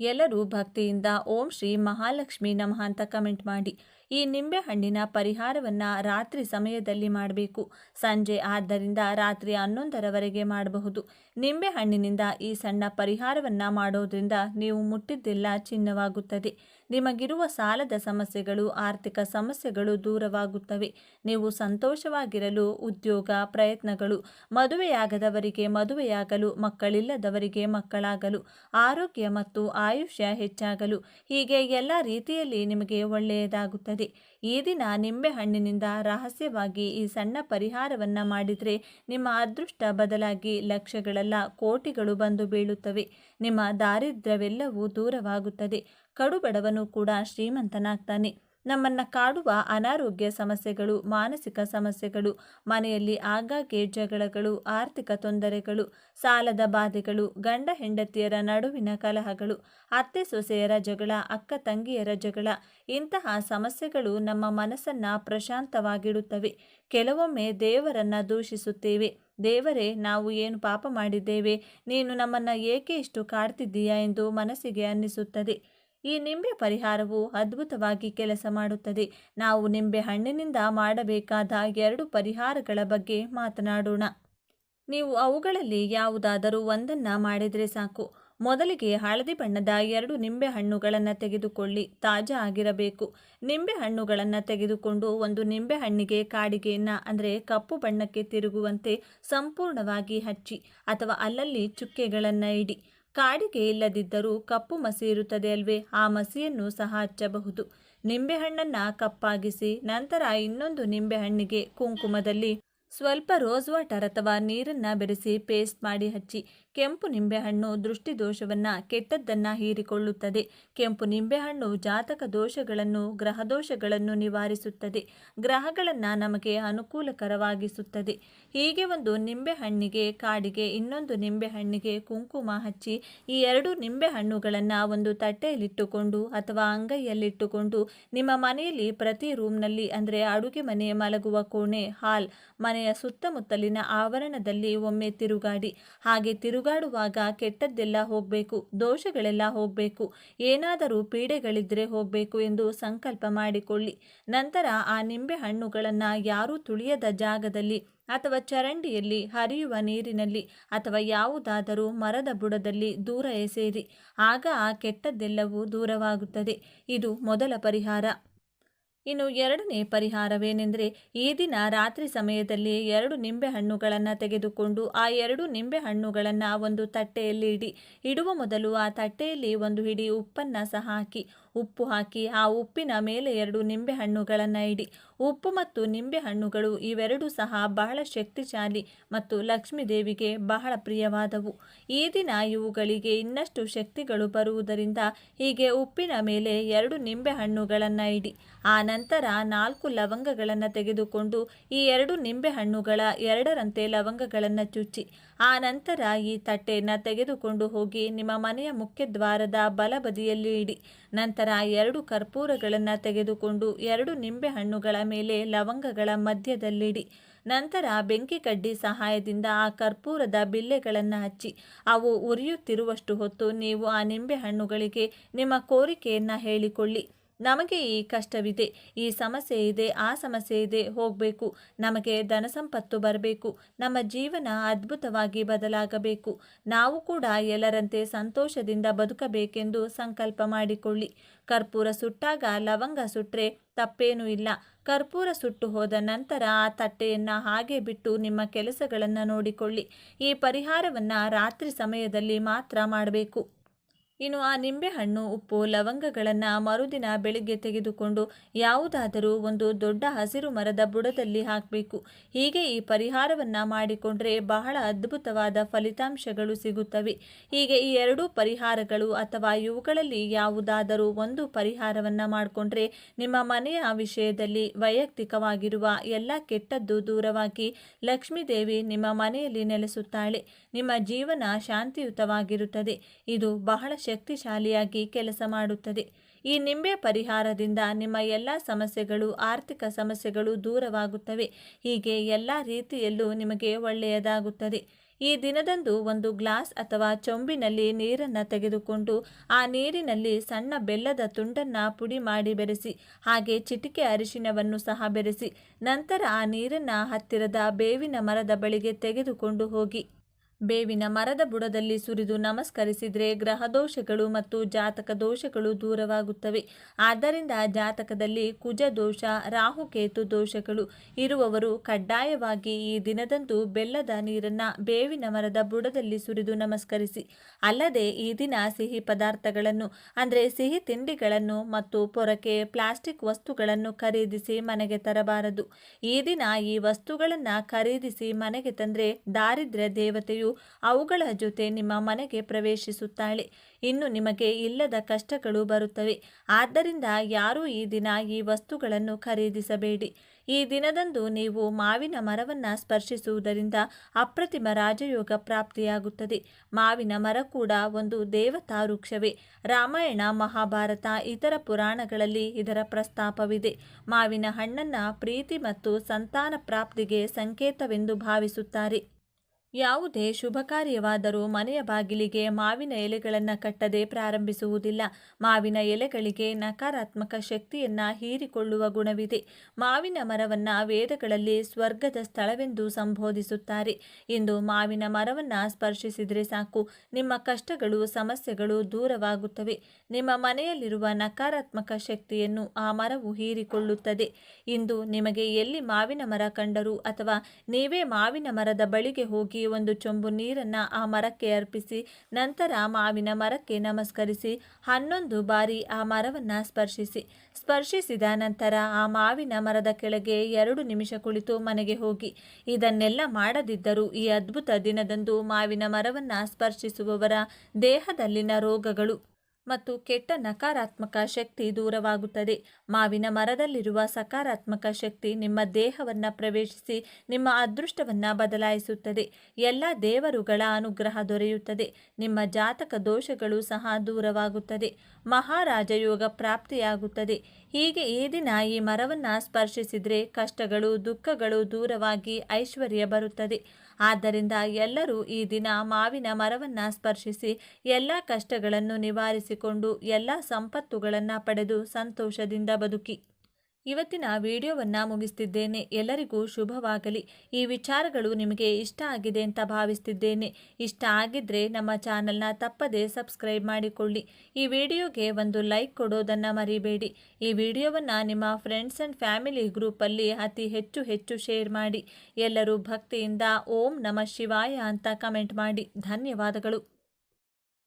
ಎಲ್ಲರೂ ಭಕ್ತಿಯಿಂದ ಓಂ ಶ್ರೀ ಮಹಾಲಕ್ಷ್ಮಿ ನಮಃ ಅಂತ ಕಮೆಂಟ್ ಮಾಡಿ. ಈ ನಿಂಬೆಹಣ್ಣಿನ ಪರಿಹಾರವನ್ನು ರಾತ್ರಿ ಸಮಯದಲ್ಲಿ ಮಾಡಬೇಕು. ಸಂಜೆ ಆದ್ದರಿಂದ ರಾತ್ರಿ ಹನ್ನೊಂದರವರೆಗೆ ಮಾಡಬಹುದು. ನಿಂಬೆಹಣ್ಣಿನಿಂದ ಈ ಸಣ್ಣ ಪರಿಹಾರವನ್ನು ಮಾಡೋದ್ರಿಂದ ನೀವು ಮುಟ್ಟಿದ್ದೆಲ್ಲ ಚಿನ್ನವಾಗುತ್ತದೆ. ನಿಮಗಿರುವ ಸಾಲದ ಸಮಸ್ಯೆಗಳು, ಆರ್ಥಿಕ ಸಮಸ್ಯೆಗಳು ದೂರವಾಗುತ್ತವೆ. ನೀವು ಸಂತೋಷವಾಗಿರಲು ಉದ್ಯೋಗ, ಪ್ರಯತ್ನಗಳು, ಮದುವೆಯಾಗದವರಿಗೆ ಮದುವೆಯಾಗಲು, ಮಕ್ಕಳಿಲ್ಲದವರಿಗೆ ಮಕ್ಕಳಾಗಲು, ಆರೋಗ್ಯ ಮತ್ತು ಆಯುಷ್ಯ ಹೆಚ್ಚಾಗಲು, ಹೀಗೆ ಎಲ್ಲ ರೀತಿಯಲ್ಲಿ ನಿಮಗೆ ಒಳ್ಳೆಯದಾಗುತ್ತದೆ. ಈ ದಿನ ನಿಂಬೆಹಣ್ಣಿನಿಂದ ರಹಸ್ಯವಾಗಿ ಈ ಸಣ್ಣ ಪರಿಹಾರವನ್ನು ಮಾಡಿದರೆ ನಿಮ್ಮ ಅದೃಷ್ಟ ಬದಲಾಗಿ ಲಕ್ಷಗಳೆಲ್ಲ ಕೋಟಿಗಳು ಬಂದು ಬೀಳುತ್ತವೆ. ನಿಮ್ಮ ದಾರಿದ್ರ್ಯವೆಲ್ಲವೂ ದೂರವಾಗುತ್ತದೆ. ಕಡುಬಡವನು ಕೂಡ ಶ್ರೀಮಂತನಾಗ್ತಾನೆ. ನಮ್ಮನ್ನು ಕಾಡುವ ಅನಾರೋಗ್ಯ ಸಮಸ್ಯೆಗಳು, ಮಾನಸಿಕ ಸಮಸ್ಯೆಗಳು, ಮನೆಯಲ್ಲಿ ಆಗಾಗ್ಗೆ ಜಗಳಗಳು, ಆರ್ಥಿಕ ತೊಂದರೆಗಳು, ಸಾಲದ ಬಾಧೆಗಳು, ಗಂಡ ಹೆಂಡತಿಯರ ನಡುವಿನ ಕಲಹಗಳು, ಅತ್ತೆ ಸೊಸೆಯರ ಜಗಳ, ಅಕ್ಕ ತಂಗಿಯರ ಜಗಳ, ಇಂತಹ ಸಮಸ್ಯೆಗಳು ನಮ್ಮ ಮನಸ್ಸನ್ನು ಪ್ರಶಾಂತವಾಗಿಡುತ್ತವೆ. ಕೆಲವೊಮ್ಮೆ ದೇವರನ್ನು ದೂಷಿಸುತ್ತೇವೆ. ದೇವರೇ, ನಾವು ಏನು ಪಾಪ ಮಾಡಿದ್ದೇವೆ? ನೀನು ನಮ್ಮನ್ನು ಏಕೆ ಇಷ್ಟು ಕಾಡ್ತಿದ್ದೀಯಾ ಎಂದು ಮನಸ್ಸಿಗೆ ಅನ್ನಿಸುತ್ತದೆ. ಈ ನಿಂಬೆ ಪರಿಹಾರವು ಅದ್ಭುತವಾಗಿ ಕೆಲಸ ಮಾಡುತ್ತದೆ. ನಾವು ನಿಂಬೆ ಹಣ್ಣಿನಿಂದ ಮಾಡಬೇಕಾದ ಎರಡು ಪರಿಹಾರಗಳ ಬಗ್ಗೆ ಮಾತನಾಡೋಣ. ನೀವು ಅವುಗಳಲ್ಲಿ ಯಾವುದಾದರೂ ಒಂದನ್ನು ಮಾಡಿದರೆ ಸಾಕು. ಮೊದಲಿಗೆ ಹಳದಿ ಬಣ್ಣದ ಎರಡು ನಿಂಬೆ ಹಣ್ಣುಗಳನ್ನು ತೆಗೆದುಕೊಳ್ಳಿ. ತಾಜಾ ಆಗಿರಬೇಕು. ನಿಂಬೆ ಹಣ್ಣುಗಳನ್ನು ತೆಗೆದುಕೊಂಡು ಒಂದು ನಿಂಬೆ ಹಣ್ಣಿಗೆ ಕಾಡಿಗೆಯನ್ನು, ಅಂದರೆ ಕಪ್ಪು ಬಣ್ಣಕ್ಕೆ ತಿರುಗುವಂತೆ ಸಂಪೂರ್ಣವಾಗಿ ಹಚ್ಚಿ ಅಥವಾ ಅಲ್ಲಲ್ಲಿ ಚುಕ್ಕೆಗಳನ್ನು ಇಡಿ. ಕಾಡಿಗೆ ಇಲ್ಲದಿದ್ದರೂ ಕಪ್ಪು ಮಸಿ ಇರುತ್ತದೆ ಅಲ್ವೇ? ಆ ಮಸಿಯನ್ನು ಸಹ ಹಚ್ಚಬಹುದು. ನಿಂಬೆಹಣ್ಣನ್ನು ಕಪ್ಪಾಗಿಸಿ, ನಂತರ ಇನ್ನೊಂದು ನಿಂಬೆಹಣ್ಣಿಗೆ ಕುಂಕುಮದಲ್ಲಿ ಸ್ವಲ್ಪ ರೋಸ್ ವಾಟರ್ ಅಥವಾ ನೀರನ್ನು ಬೆರೆಸಿ ಪೇಸ್ಟ್ ಮಾಡಿ ಹಚ್ಚಿ ಕೆಂಪು ನಿಂಬೆಹಣ್ಣು ದೃಷ್ಟಿದೋಷವನ್ನು ಕೆಟ್ಟದ್ದನ್ನು ಹೀರಿಕೊಳ್ಳುತ್ತದೆ. ಕೆಂಪು ನಿಂಬೆಹಣ್ಣು ಜಾತಕ ದೋಷಗಳನ್ನು ಗ್ರಹ ದೋಷಗಳನ್ನು ನಿವಾರಿಸುತ್ತದೆ. ಗ್ರಹಗಳನ್ನು ನಮಗೆ ಅನುಕೂಲಕರವಾಗಿಸುತ್ತದೆ. ಹೀಗೆ ಒಂದು ನಿಂಬೆಹಣ್ಣಿಗೆ, ಕಾಡಿಗೆ ಇನ್ನೊಂದು ನಿಂಬೆಹಣ್ಣಿಗೆ ಕುಂಕುಮ ಹಚ್ಚಿ, ಈ ಎರಡು ನಿಂಬೆಹಣ್ಣುಗಳನ್ನು ಒಂದು ತಟ್ಟೆಯಲ್ಲಿಟ್ಟುಕೊಂಡು ಅಥವಾ ಅಂಗೈಯಲ್ಲಿಟ್ಟುಕೊಂಡು ನಿಮ್ಮ ಮನೆಯಲ್ಲಿ ಪ್ರತಿ ರೂಮ್ನಲ್ಲಿ ಅಂದರೆ ಅಡುಗೆ ಮನೆ ಮಲಗುವ ಕೋಣೆ, ಹಾಲ್ ಮನೆಯ ಸುತ್ತಮುತ್ತಲಿನ ಆವರಣದಲ್ಲಿ ಒಮ್ಮೆ ತಿರುಗಾಡಿ. ಹಾಗೆ ತಿರುಗಾಡುವಾಗ ಕೆಟ್ಟದ್ದೆಲ್ಲ ಹೋಗಬೇಕು, ದೋಷಗಳೆಲ್ಲ ಹೋಗಬೇಕು, ಏನಾದರೂ ಪೀಡೆಗಳಿದ್ದರೆ ಹೋಗಬೇಕು ಎಂದು ಸಂಕಲ್ಪ ಮಾಡಿಕೊಳ್ಳಿ. ನಂತರ ಆ ನಿಂಬೆ ಹಣ್ಣುಗಳನ್ನು ಯಾರೂ ತುಳಿಯದ ಜಾಗದಲ್ಲಿ ಅಥವಾ ಚರಂಡಿಯಲ್ಲಿ ಹರಿಯುವ ನೀರಿನಲ್ಲಿ ಅಥವಾ ಯಾವುದಾದರೂ ಮರದ ಬುಡದಲ್ಲಿ ದೂರ ಎಸೆಯಿರಿ. ಆಗ ಆ ಕೆಟ್ಟದ್ದೆಲ್ಲವೂ ದೂರವಾಗುತ್ತದೆ. ಇದು ಮೊದಲ ಪರಿಹಾರ. ಇನ್ನು ಎರಡನೇ ಪರಿಹಾರವೇನೆಂದರೆ ಈ ದಿನ ರಾತ್ರಿ ಸಮಯದಲ್ಲಿ ಎರಡು ನಿಂಬೆ ಹಣ್ಣುಗಳನ್ನು ತೆಗೆದುಕೊಂಡು ಆ ಎರಡು ನಿಂಬೆ ಹಣ್ಣುಗಳನ್ನು ಒಂದು ತಟ್ಟೆಯಲ್ಲಿ ಇಡಿ. ಇಡುವ ಮೊದಲು ಆ ತಟ್ಟೆಯಲ್ಲಿ ಒಂದು ಹಿಡಿ ಉಪ್ಪನ್ನು ಸಹ ಹಾಕಿ. ಉಪ್ಪು ಹಾಕಿ, ಆ ಉಪ್ಪಿನ ಮೇಲೆ ಎರಡು ನಿಂಬೆಹಣ್ಣುಗಳನ್ನು ಇಡಿ. ಉಪ್ಪು ಮತ್ತು ನಿಂಬೆಹಣ್ಣುಗಳು ಇವೆರಡೂ ಸಹ ಬಹಳ ಶಕ್ತಿಶಾಲಿ ಮತ್ತು ಲಕ್ಷ್ಮೀ ದೇವಿಗೆ ಬಹಳ ಪ್ರಿಯವಾದವು. ಈ ದಿನ ಇವುಗಳಿಗೆ ಇನ್ನಷ್ಟು ಶಕ್ತಿಗಳು ಬರುವುದರಿಂದ ಹೀಗೆ ಉಪ್ಪಿನ ಮೇಲೆ ಎರಡು ನಿಂಬೆಹಣ್ಣುಗಳನ್ನು ಇಡಿ. ಆ ನಂತರ ನಾಲ್ಕು ಲವಂಗಗಳನ್ನು ತೆಗೆದುಕೊಂಡು ಈ ಎರಡು ನಿಂಬೆಹಣ್ಣುಗಳ ಎರಡರಂತೆ ಲವಂಗಗಳನ್ನು ಚುಚ್ಚಿ. ಆ ನಂತರ ಈ ತಟ್ಟೆಯನ್ನು ತೆಗೆದುಕೊಂಡು ಹೋಗಿ ನಿಮ್ಮ ಮನೆಯ ಮುಖ್ಯ ದ್ವಾರದ ಬಲಬದಿಯಲ್ಲಿ ಇಡಿ. ನಂತರ ಎರಡು ಕರ್ಪೂರಗಳನ್ನು ತೆಗೆದುಕೊಂಡು ಎರಡು ನಿಂಬೆ ಹಣ್ಣುಗಳ ಮೇಲೆ ಲವಂಗಗಳ ಮಧ್ಯದಲ್ಲಿಡಿ. ನಂತರ ಬೆಂಕಿ ಕಡ್ಡಿ ಸಹಾಯದಿಂದ ಆ ಕರ್ಪೂರದ ಬಿಲ್ಲೆಗಳನ್ನು ಹಚ್ಚಿ. ಅವು ಉರಿಯುತ್ತಿರುವಷ್ಟು ಹೊತ್ತು ನೀವು ಆ ನಿಂಬೆ ಹಣ್ಣುಗಳಿಗೆ ನಿಮ್ಮ ಕೋರಿಕೆಯನ್ನು ಹೇಳಿಕೊಳ್ಳಿ. ನಮಗೆ ಈ ಕಷ್ಟವಿದೆ, ಈ ಸಮಸ್ಯೆ ಇದೆ, ಆ ಸಮಸ್ಯೆ ಇದೆ, ಹೋಗಬೇಕು. ನಮಗೆ ಧನ ಸಂಪತ್ತು ಬರಬೇಕು. ನಮ್ಮ ಜೀವನ ಅದ್ಭುತವಾಗಿ ಬದಲಾಗಬೇಕು. ನಾವು ಕೂಡ ಎಲ್ಲರಂತೆ ಸಂತೋಷದಿಂದ ಬದುಕಬೇಕೆಂದು ಸಂಕಲ್ಪ ಮಾಡಿಕೊಳ್ಳಿ. ಕರ್ಪೂರ ಸುಟ್ಟಾಗ ಲವಂಗ ಸುಟ್ಟರೆ ತಪ್ಪೇನೂ ಇಲ್ಲ. ಕರ್ಪೂರ ಸುಟ್ಟು ಹೋದ ನಂತರ ಆ ತಟ್ಟೆಯನ್ನು ಹಾಗೆ ಬಿಟ್ಟು ನಿಮ್ಮ ಕೆಲಸಗಳನ್ನು ನೋಡಿಕೊಳ್ಳಿ. ಈ ಪರಿಹಾರವನ್ನು ರಾತ್ರಿ ಸಮಯದಲ್ಲಿ ಮಾತ್ರ ಮಾಡಬೇಕು. ಇನ್ನು ಆ ನಿಂಬೆಹಣ್ಣು, ಉಪ್ಪು, ಲವಂಗಗಳನ್ನು ಮರುದಿನ ಬೆಳಿಗ್ಗೆ ತೆಗೆದುಕೊಂಡು ಯಾವುದಾದರೂ ಒಂದು ದೊಡ್ಡ ಹಸಿರು ಮರದ ಬುಡದಲ್ಲಿ ಹಾಕಬೇಕು. ಹೀಗೆ ಈ ಪರಿಹಾರವನ್ನು ಮಾಡಿಕೊಂಡ್ರೆ ಬಹಳ ಅದ್ಭುತವಾದ ಫಲಿತಾಂಶಗಳು ಸಿಗುತ್ತವೆ. ಹೀಗೆ ಈ ಎರಡೂ ಪರಿಹಾರಗಳು ಅಥವಾ ಇವುಗಳಲ್ಲಿ ಯಾವುದಾದರೂ ಒಂದು ಪರಿಹಾರವನ್ನು ಮಾಡಿಕೊಂಡ್ರೆ ನಿಮ್ಮ ಮನೆಯ ವಿಷಯದಲ್ಲಿ ವೈಯಕ್ತಿಕವಾಗಿರುವ ಎಲ್ಲ ಕೆಟ್ಟದ್ದು ದೂರವಾಗಿ ಲಕ್ಷ್ಮೀದೇವಿ ನಿಮ್ಮ ಮನೆಯಲ್ಲಿ ನೆಲೆಸುತ್ತಾಳೆ. ನಿಮ್ಮ ಜೀವನ ಶಾಂತಿಯುತವಾಗಿರುತ್ತದೆ. ಇದು ಬಹಳ ಶಕ್ತಿಶಾಲಿಯಾಗಿ ಕೆಲಸ ಮಾಡುತ್ತದೆ. ಈ ನಿಂಬೆ ಪರಿಹಾರದಿಂದ ನಿಮ್ಮ ಎಲ್ಲ ಸಮಸ್ಯೆಗಳು, ಆರ್ಥಿಕ ಸಮಸ್ಯೆಗಳು ದೂರವಾಗುತ್ತವೆ. ಹೀಗೆ ಎಲ್ಲ ರೀತಿಯಲ್ಲೂ ನಿಮಗೆ ಒಳ್ಳೆಯದಾಗುತ್ತದೆ. ಈ ದಿನದಂದು ಒಂದು ಗ್ಲಾಸ್ ಅಥವಾ ಚೊಂಬಿನಲ್ಲಿ ನೀರನ್ನು ತೆಗೆದುಕೊಂಡು ಆ ನೀರಿನಲ್ಲಿ ಸಣ್ಣ ಬೆಲ್ಲದ ತುಂಡನ್ನು ಪುಡಿ ಮಾಡಿ ಬೆರೆಸಿ, ಹಾಗೆ ಚಿಟಿಕೆ ಅರಿಶಿನವನ್ನು ಸಹ ಬೆರೆಸಿ, ನಂತರ ಆ ನೀರನ್ನು ಹತ್ತಿರದ ಬೇವಿನ ಮರದ ಬಳಿಗೆ ತೆಗೆದುಕೊಂಡು ಹೋಗಿ. ಬೇವಿನ ಮರದ ಬುಡದಲ್ಲಿ ಸುರಿದು ನಮಸ್ಕರಿಸಿದರೆ ಗ್ರಹ ದೋಷಗಳು ಮತ್ತು ಜಾತಕ ದೋಷಗಳು ದೂರವಾಗುತ್ತವೆ. ಆದ್ದರಿಂದ ಜಾತಕದಲ್ಲಿ ಕುಜ ದೋಷ ರಾಹುಕೇತು ದೋಷಗಳು ಇರುವವರು ಕಡ್ಡಾಯವಾಗಿ ಈ ದಿನದಂದು ಬೆಲ್ಲದ ನೀರನ್ನು ಬೇವಿನ ಮರದ ಬುಡದಲ್ಲಿ ಸುರಿದು ನಮಸ್ಕರಿಸಿ. ಅಲ್ಲದೆ ಈ ದಿನ ಸಿಹಿ ಪದಾರ್ಥಗಳನ್ನು, ಅಂದರೆ ಸಿಹಿ ತಿಂಡಿಗಳನ್ನು ಮತ್ತು ಪೊರಕೆ ಪ್ಲಾಸ್ಟಿಕ್ ವಸ್ತುಗಳನ್ನು ಖರೀದಿಸಿ ಮನೆಗೆ ತರಬಾರದು. ಈ ದಿನ ಈ ವಸ್ತುಗಳನ್ನು ಖರೀದಿಸಿ ಮನೆಗೆ ತಂದರೆ ದಾರಿದ್ರ್ಯ ದೇವತೆಯು ಅವುಗಳ ಜೊತೆ ನಿಮ್ಮ ಮನೆಗೆ ಪ್ರವೇಶಿಸುತ್ತಾಳೆ. ಇನ್ನು ನಿಮಗೆ ಇಲ್ಲದ ಕಷ್ಟಗಳು ಬರುತ್ತವೆ. ಆದ್ದರಿಂದ ಯಾರೂ ಈ ದಿನ ಈ ವಸ್ತುಗಳನ್ನು ಖರೀದಿಸಬೇಡಿ. ಈ ದಿನದಂದು ನೀವು ಮಾವಿನ ಮರವನ್ನು ಸ್ಪರ್ಶಿಸುವುದರಿಂದ ಅಪ್ರತಿಮ ರಾಜಯೋಗ ಪ್ರಾಪ್ತಿಯಾಗುತ್ತದೆ. ಮಾವಿನ ಮರ ಕೂಡ ಒಂದು ದೇವತಾ ವೃಕ್ಷವೇ. ರಾಮಾಯಣ, ಮಹಾಭಾರತ, ಇತರ ಪುರಾಣಗಳಲ್ಲಿ ಇದರ ಪ್ರಸ್ತಾಪವಿದೆ. ಮಾವಿನ ಹಣ್ಣನ್ನು ಪ್ರೀತಿ ಮತ್ತು ಸಂತಾನ ಪ್ರಾಪ್ತಿಗೆ ಸಂಕೇತವೆಂದು ಭಾವಿಸುತ್ತಾರೆ. ಯಾವುದೇ ಶುಭ ಕಾರ್ಯವಾದರೂ ಮನೆಯ ಬಾಗಿಲಿಗೆ ಮಾವಿನ ಎಲೆಗಳನ್ನು ಕಟ್ಟದೆ ಪ್ರಾರಂಭಿಸುವುದಿಲ್ಲ. ಮಾವಿನ ಎಲೆಗಳಿಗೆ ನಕಾರಾತ್ಮಕ ಶಕ್ತಿಯನ್ನು ಹೀರಿಕೊಳ್ಳುವ ಗುಣವಿದೆ. ಮಾವಿನ ಮರವನ್ನು ವೇದಗಳಲ್ಲಿ ಸ್ವರ್ಗದ ಸ್ಥಳವೆಂದು ಸಂಬೋಧಿಸುತ್ತಾರೆ. ಇಂದು ಮಾವಿನ ಮರವನ್ನು ಸ್ಪರ್ಶಿಸಿದರೆ ಸಾಕು. ನಿಮ್ಮ ಕಷ್ಟಗಳು, ಸಮಸ್ಯೆಗಳು ದೂರವಾಗುತ್ತವೆ. ನಿಮ್ಮ ಮನೆಯಲ್ಲಿರುವ ನಕಾರಾತ್ಮಕ ಶಕ್ತಿಯನ್ನು ಆ ಮರವು ಹೀರಿಕೊಳ್ಳುತ್ತದೆ. ಇಂದು ನಿಮಗೆ ಎಲ್ಲಿ ಮಾವಿನ ಮರ ಕಂಡರೂ ಅಥವಾ ನೀವೇ ಮಾವಿನ ಮರದ ಬಳಿಗೆ ಹೋಗಿ ಒಂದು ಚೊಂಬು ನೀರನ್ನು ಆ ಮರಕ್ಕೆ ಅರ್ಪಿಸಿ, ನಂತರ ಮಾವಿನ ಮರಕ್ಕೆ ನಮಸ್ಕರಿಸಿ, ಹನ್ನೊಂದು ಬಾರಿ ಆ ಮರವನ್ನು ಸ್ಪರ್ಶಿಸಿ. ಸ್ಪರ್ಶಿಸಿದ ನಂತರ ಆ ಮಾವಿನ ಮರದ ಕೆಳಗೆ ಎರಡು ನಿಮಿಷ ಕುಳಿತು ಮನೆಗೆ ಹೋಗಿ. ಇದನ್ನೆಲ್ಲ ಮಾಡದಿದ್ದರೂ ಈ ಅದ್ಭುತ ದಿನದಂದು ಮಾವಿನ ಮರವನ್ನು ಸ್ಪರ್ಶಿಸುವವರ ದೇಹದಲ್ಲಿನ ರೋಗಗಳು ಮತ್ತು ಕೆಟ್ಟ ನಕಾರಾತ್ಮಕ ಶಕ್ತಿ ದೂರವಾಗುತ್ತದೆ. ಮಾವಿನ ಮರದಲ್ಲಿರುವ ಸಕಾರಾತ್ಮಕ ಶಕ್ತಿ ನಿಮ್ಮ ದೇಹವನ್ನು ಪ್ರವೇಶಿಸಿ ನಿಮ್ಮ ಅದೃಷ್ಟವನ್ನು ಬದಲಾಯಿಸುತ್ತದೆ. ಎಲ್ಲ ದೇವರುಗಳ ಅನುಗ್ರಹ ದೊರೆಯುತ್ತದೆ. ನಿಮ್ಮ ಜಾತಕ ದೋಷಗಳು ಸಹ ದೂರವಾಗುತ್ತದೆ. ಮಹಾರಾಜ ಯೋಗ ಪ್ರಾಪ್ತಿಯಾಗುತ್ತದೆ. ಹೀಗೆ ಈ ದಿನ ಈ ಮರವನ್ನು ಸ್ಪರ್ಶಿಸಿದರೆ ಕಷ್ಟಗಳು, ದುಃಖಗಳು ದೂರವಾಗಿ ಐಶ್ವರ್ಯ ಬರುತ್ತದೆ. ಆದ್ದರಿಂದ ಎಲ್ಲರೂ ಈ ದಿನ ಮಾವಿನ ಮರವನ್ನು ಸ್ಪರ್ಶಿಸಿ ಎಲ್ಲ ಕಷ್ಟಗಳನ್ನು ನಿವಾರಿಸಿಕೊಂಡು ಎಲ್ಲ ಸಂಪತ್ತುಗಳನ್ನು ಪಡೆದು ಸಂತೋಷದಿಂದ ಬದುಕಿ. ಇವತ್ತಿನ ವಿಡಿಯೋವನ್ನು ಮುಗಿಸ್ತಿದ್ದೇನೆ. ಎಲ್ಲರಿಗೂ ಶುಭವಾಗಲಿ. ಈ ವಿಚಾರಗಳು ನಿಮಗೆ ಇಷ್ಟ ಆಗಿದೆ ಅಂತ ಭಾವಿಸ್ತಿದ್ದೇನೆ. ಇಷ್ಟ ಆಗಿದ್ದರೆ ನಮ್ಮ ಚಾನಲ್ನ ತಪ್ಪದೇ ಸಬ್ಸ್ಕ್ರೈಬ್ ಮಾಡಿಕೊಳ್ಳಿ. ಈ ವಿಡಿಯೋಗೆ ಒಂದು ಲೈಕ್ ಕೊಡೋದನ್ನು ಮರಿಬೇಡಿ. ಈ ವಿಡಿಯೋವನ್ನು ನಿಮ್ಮ ಫ್ರೆಂಡ್ಸ್ ಆ್ಯಂಡ್ ಫ್ಯಾಮಿಲಿ ಗ್ರೂಪಲ್ಲಿ ಅತಿ ಹೆಚ್ಚು ಹೆಚ್ಚು ಶೇರ್ ಮಾಡಿ. ಎಲ್ಲರೂ ಭಕ್ತಿಯಿಂದ ಓಂ ನಮ ಶಿವಾಯ ಅಂತ ಕಮೆಂಟ್ ಮಾಡಿ. ಧನ್ಯವಾದಗಳು.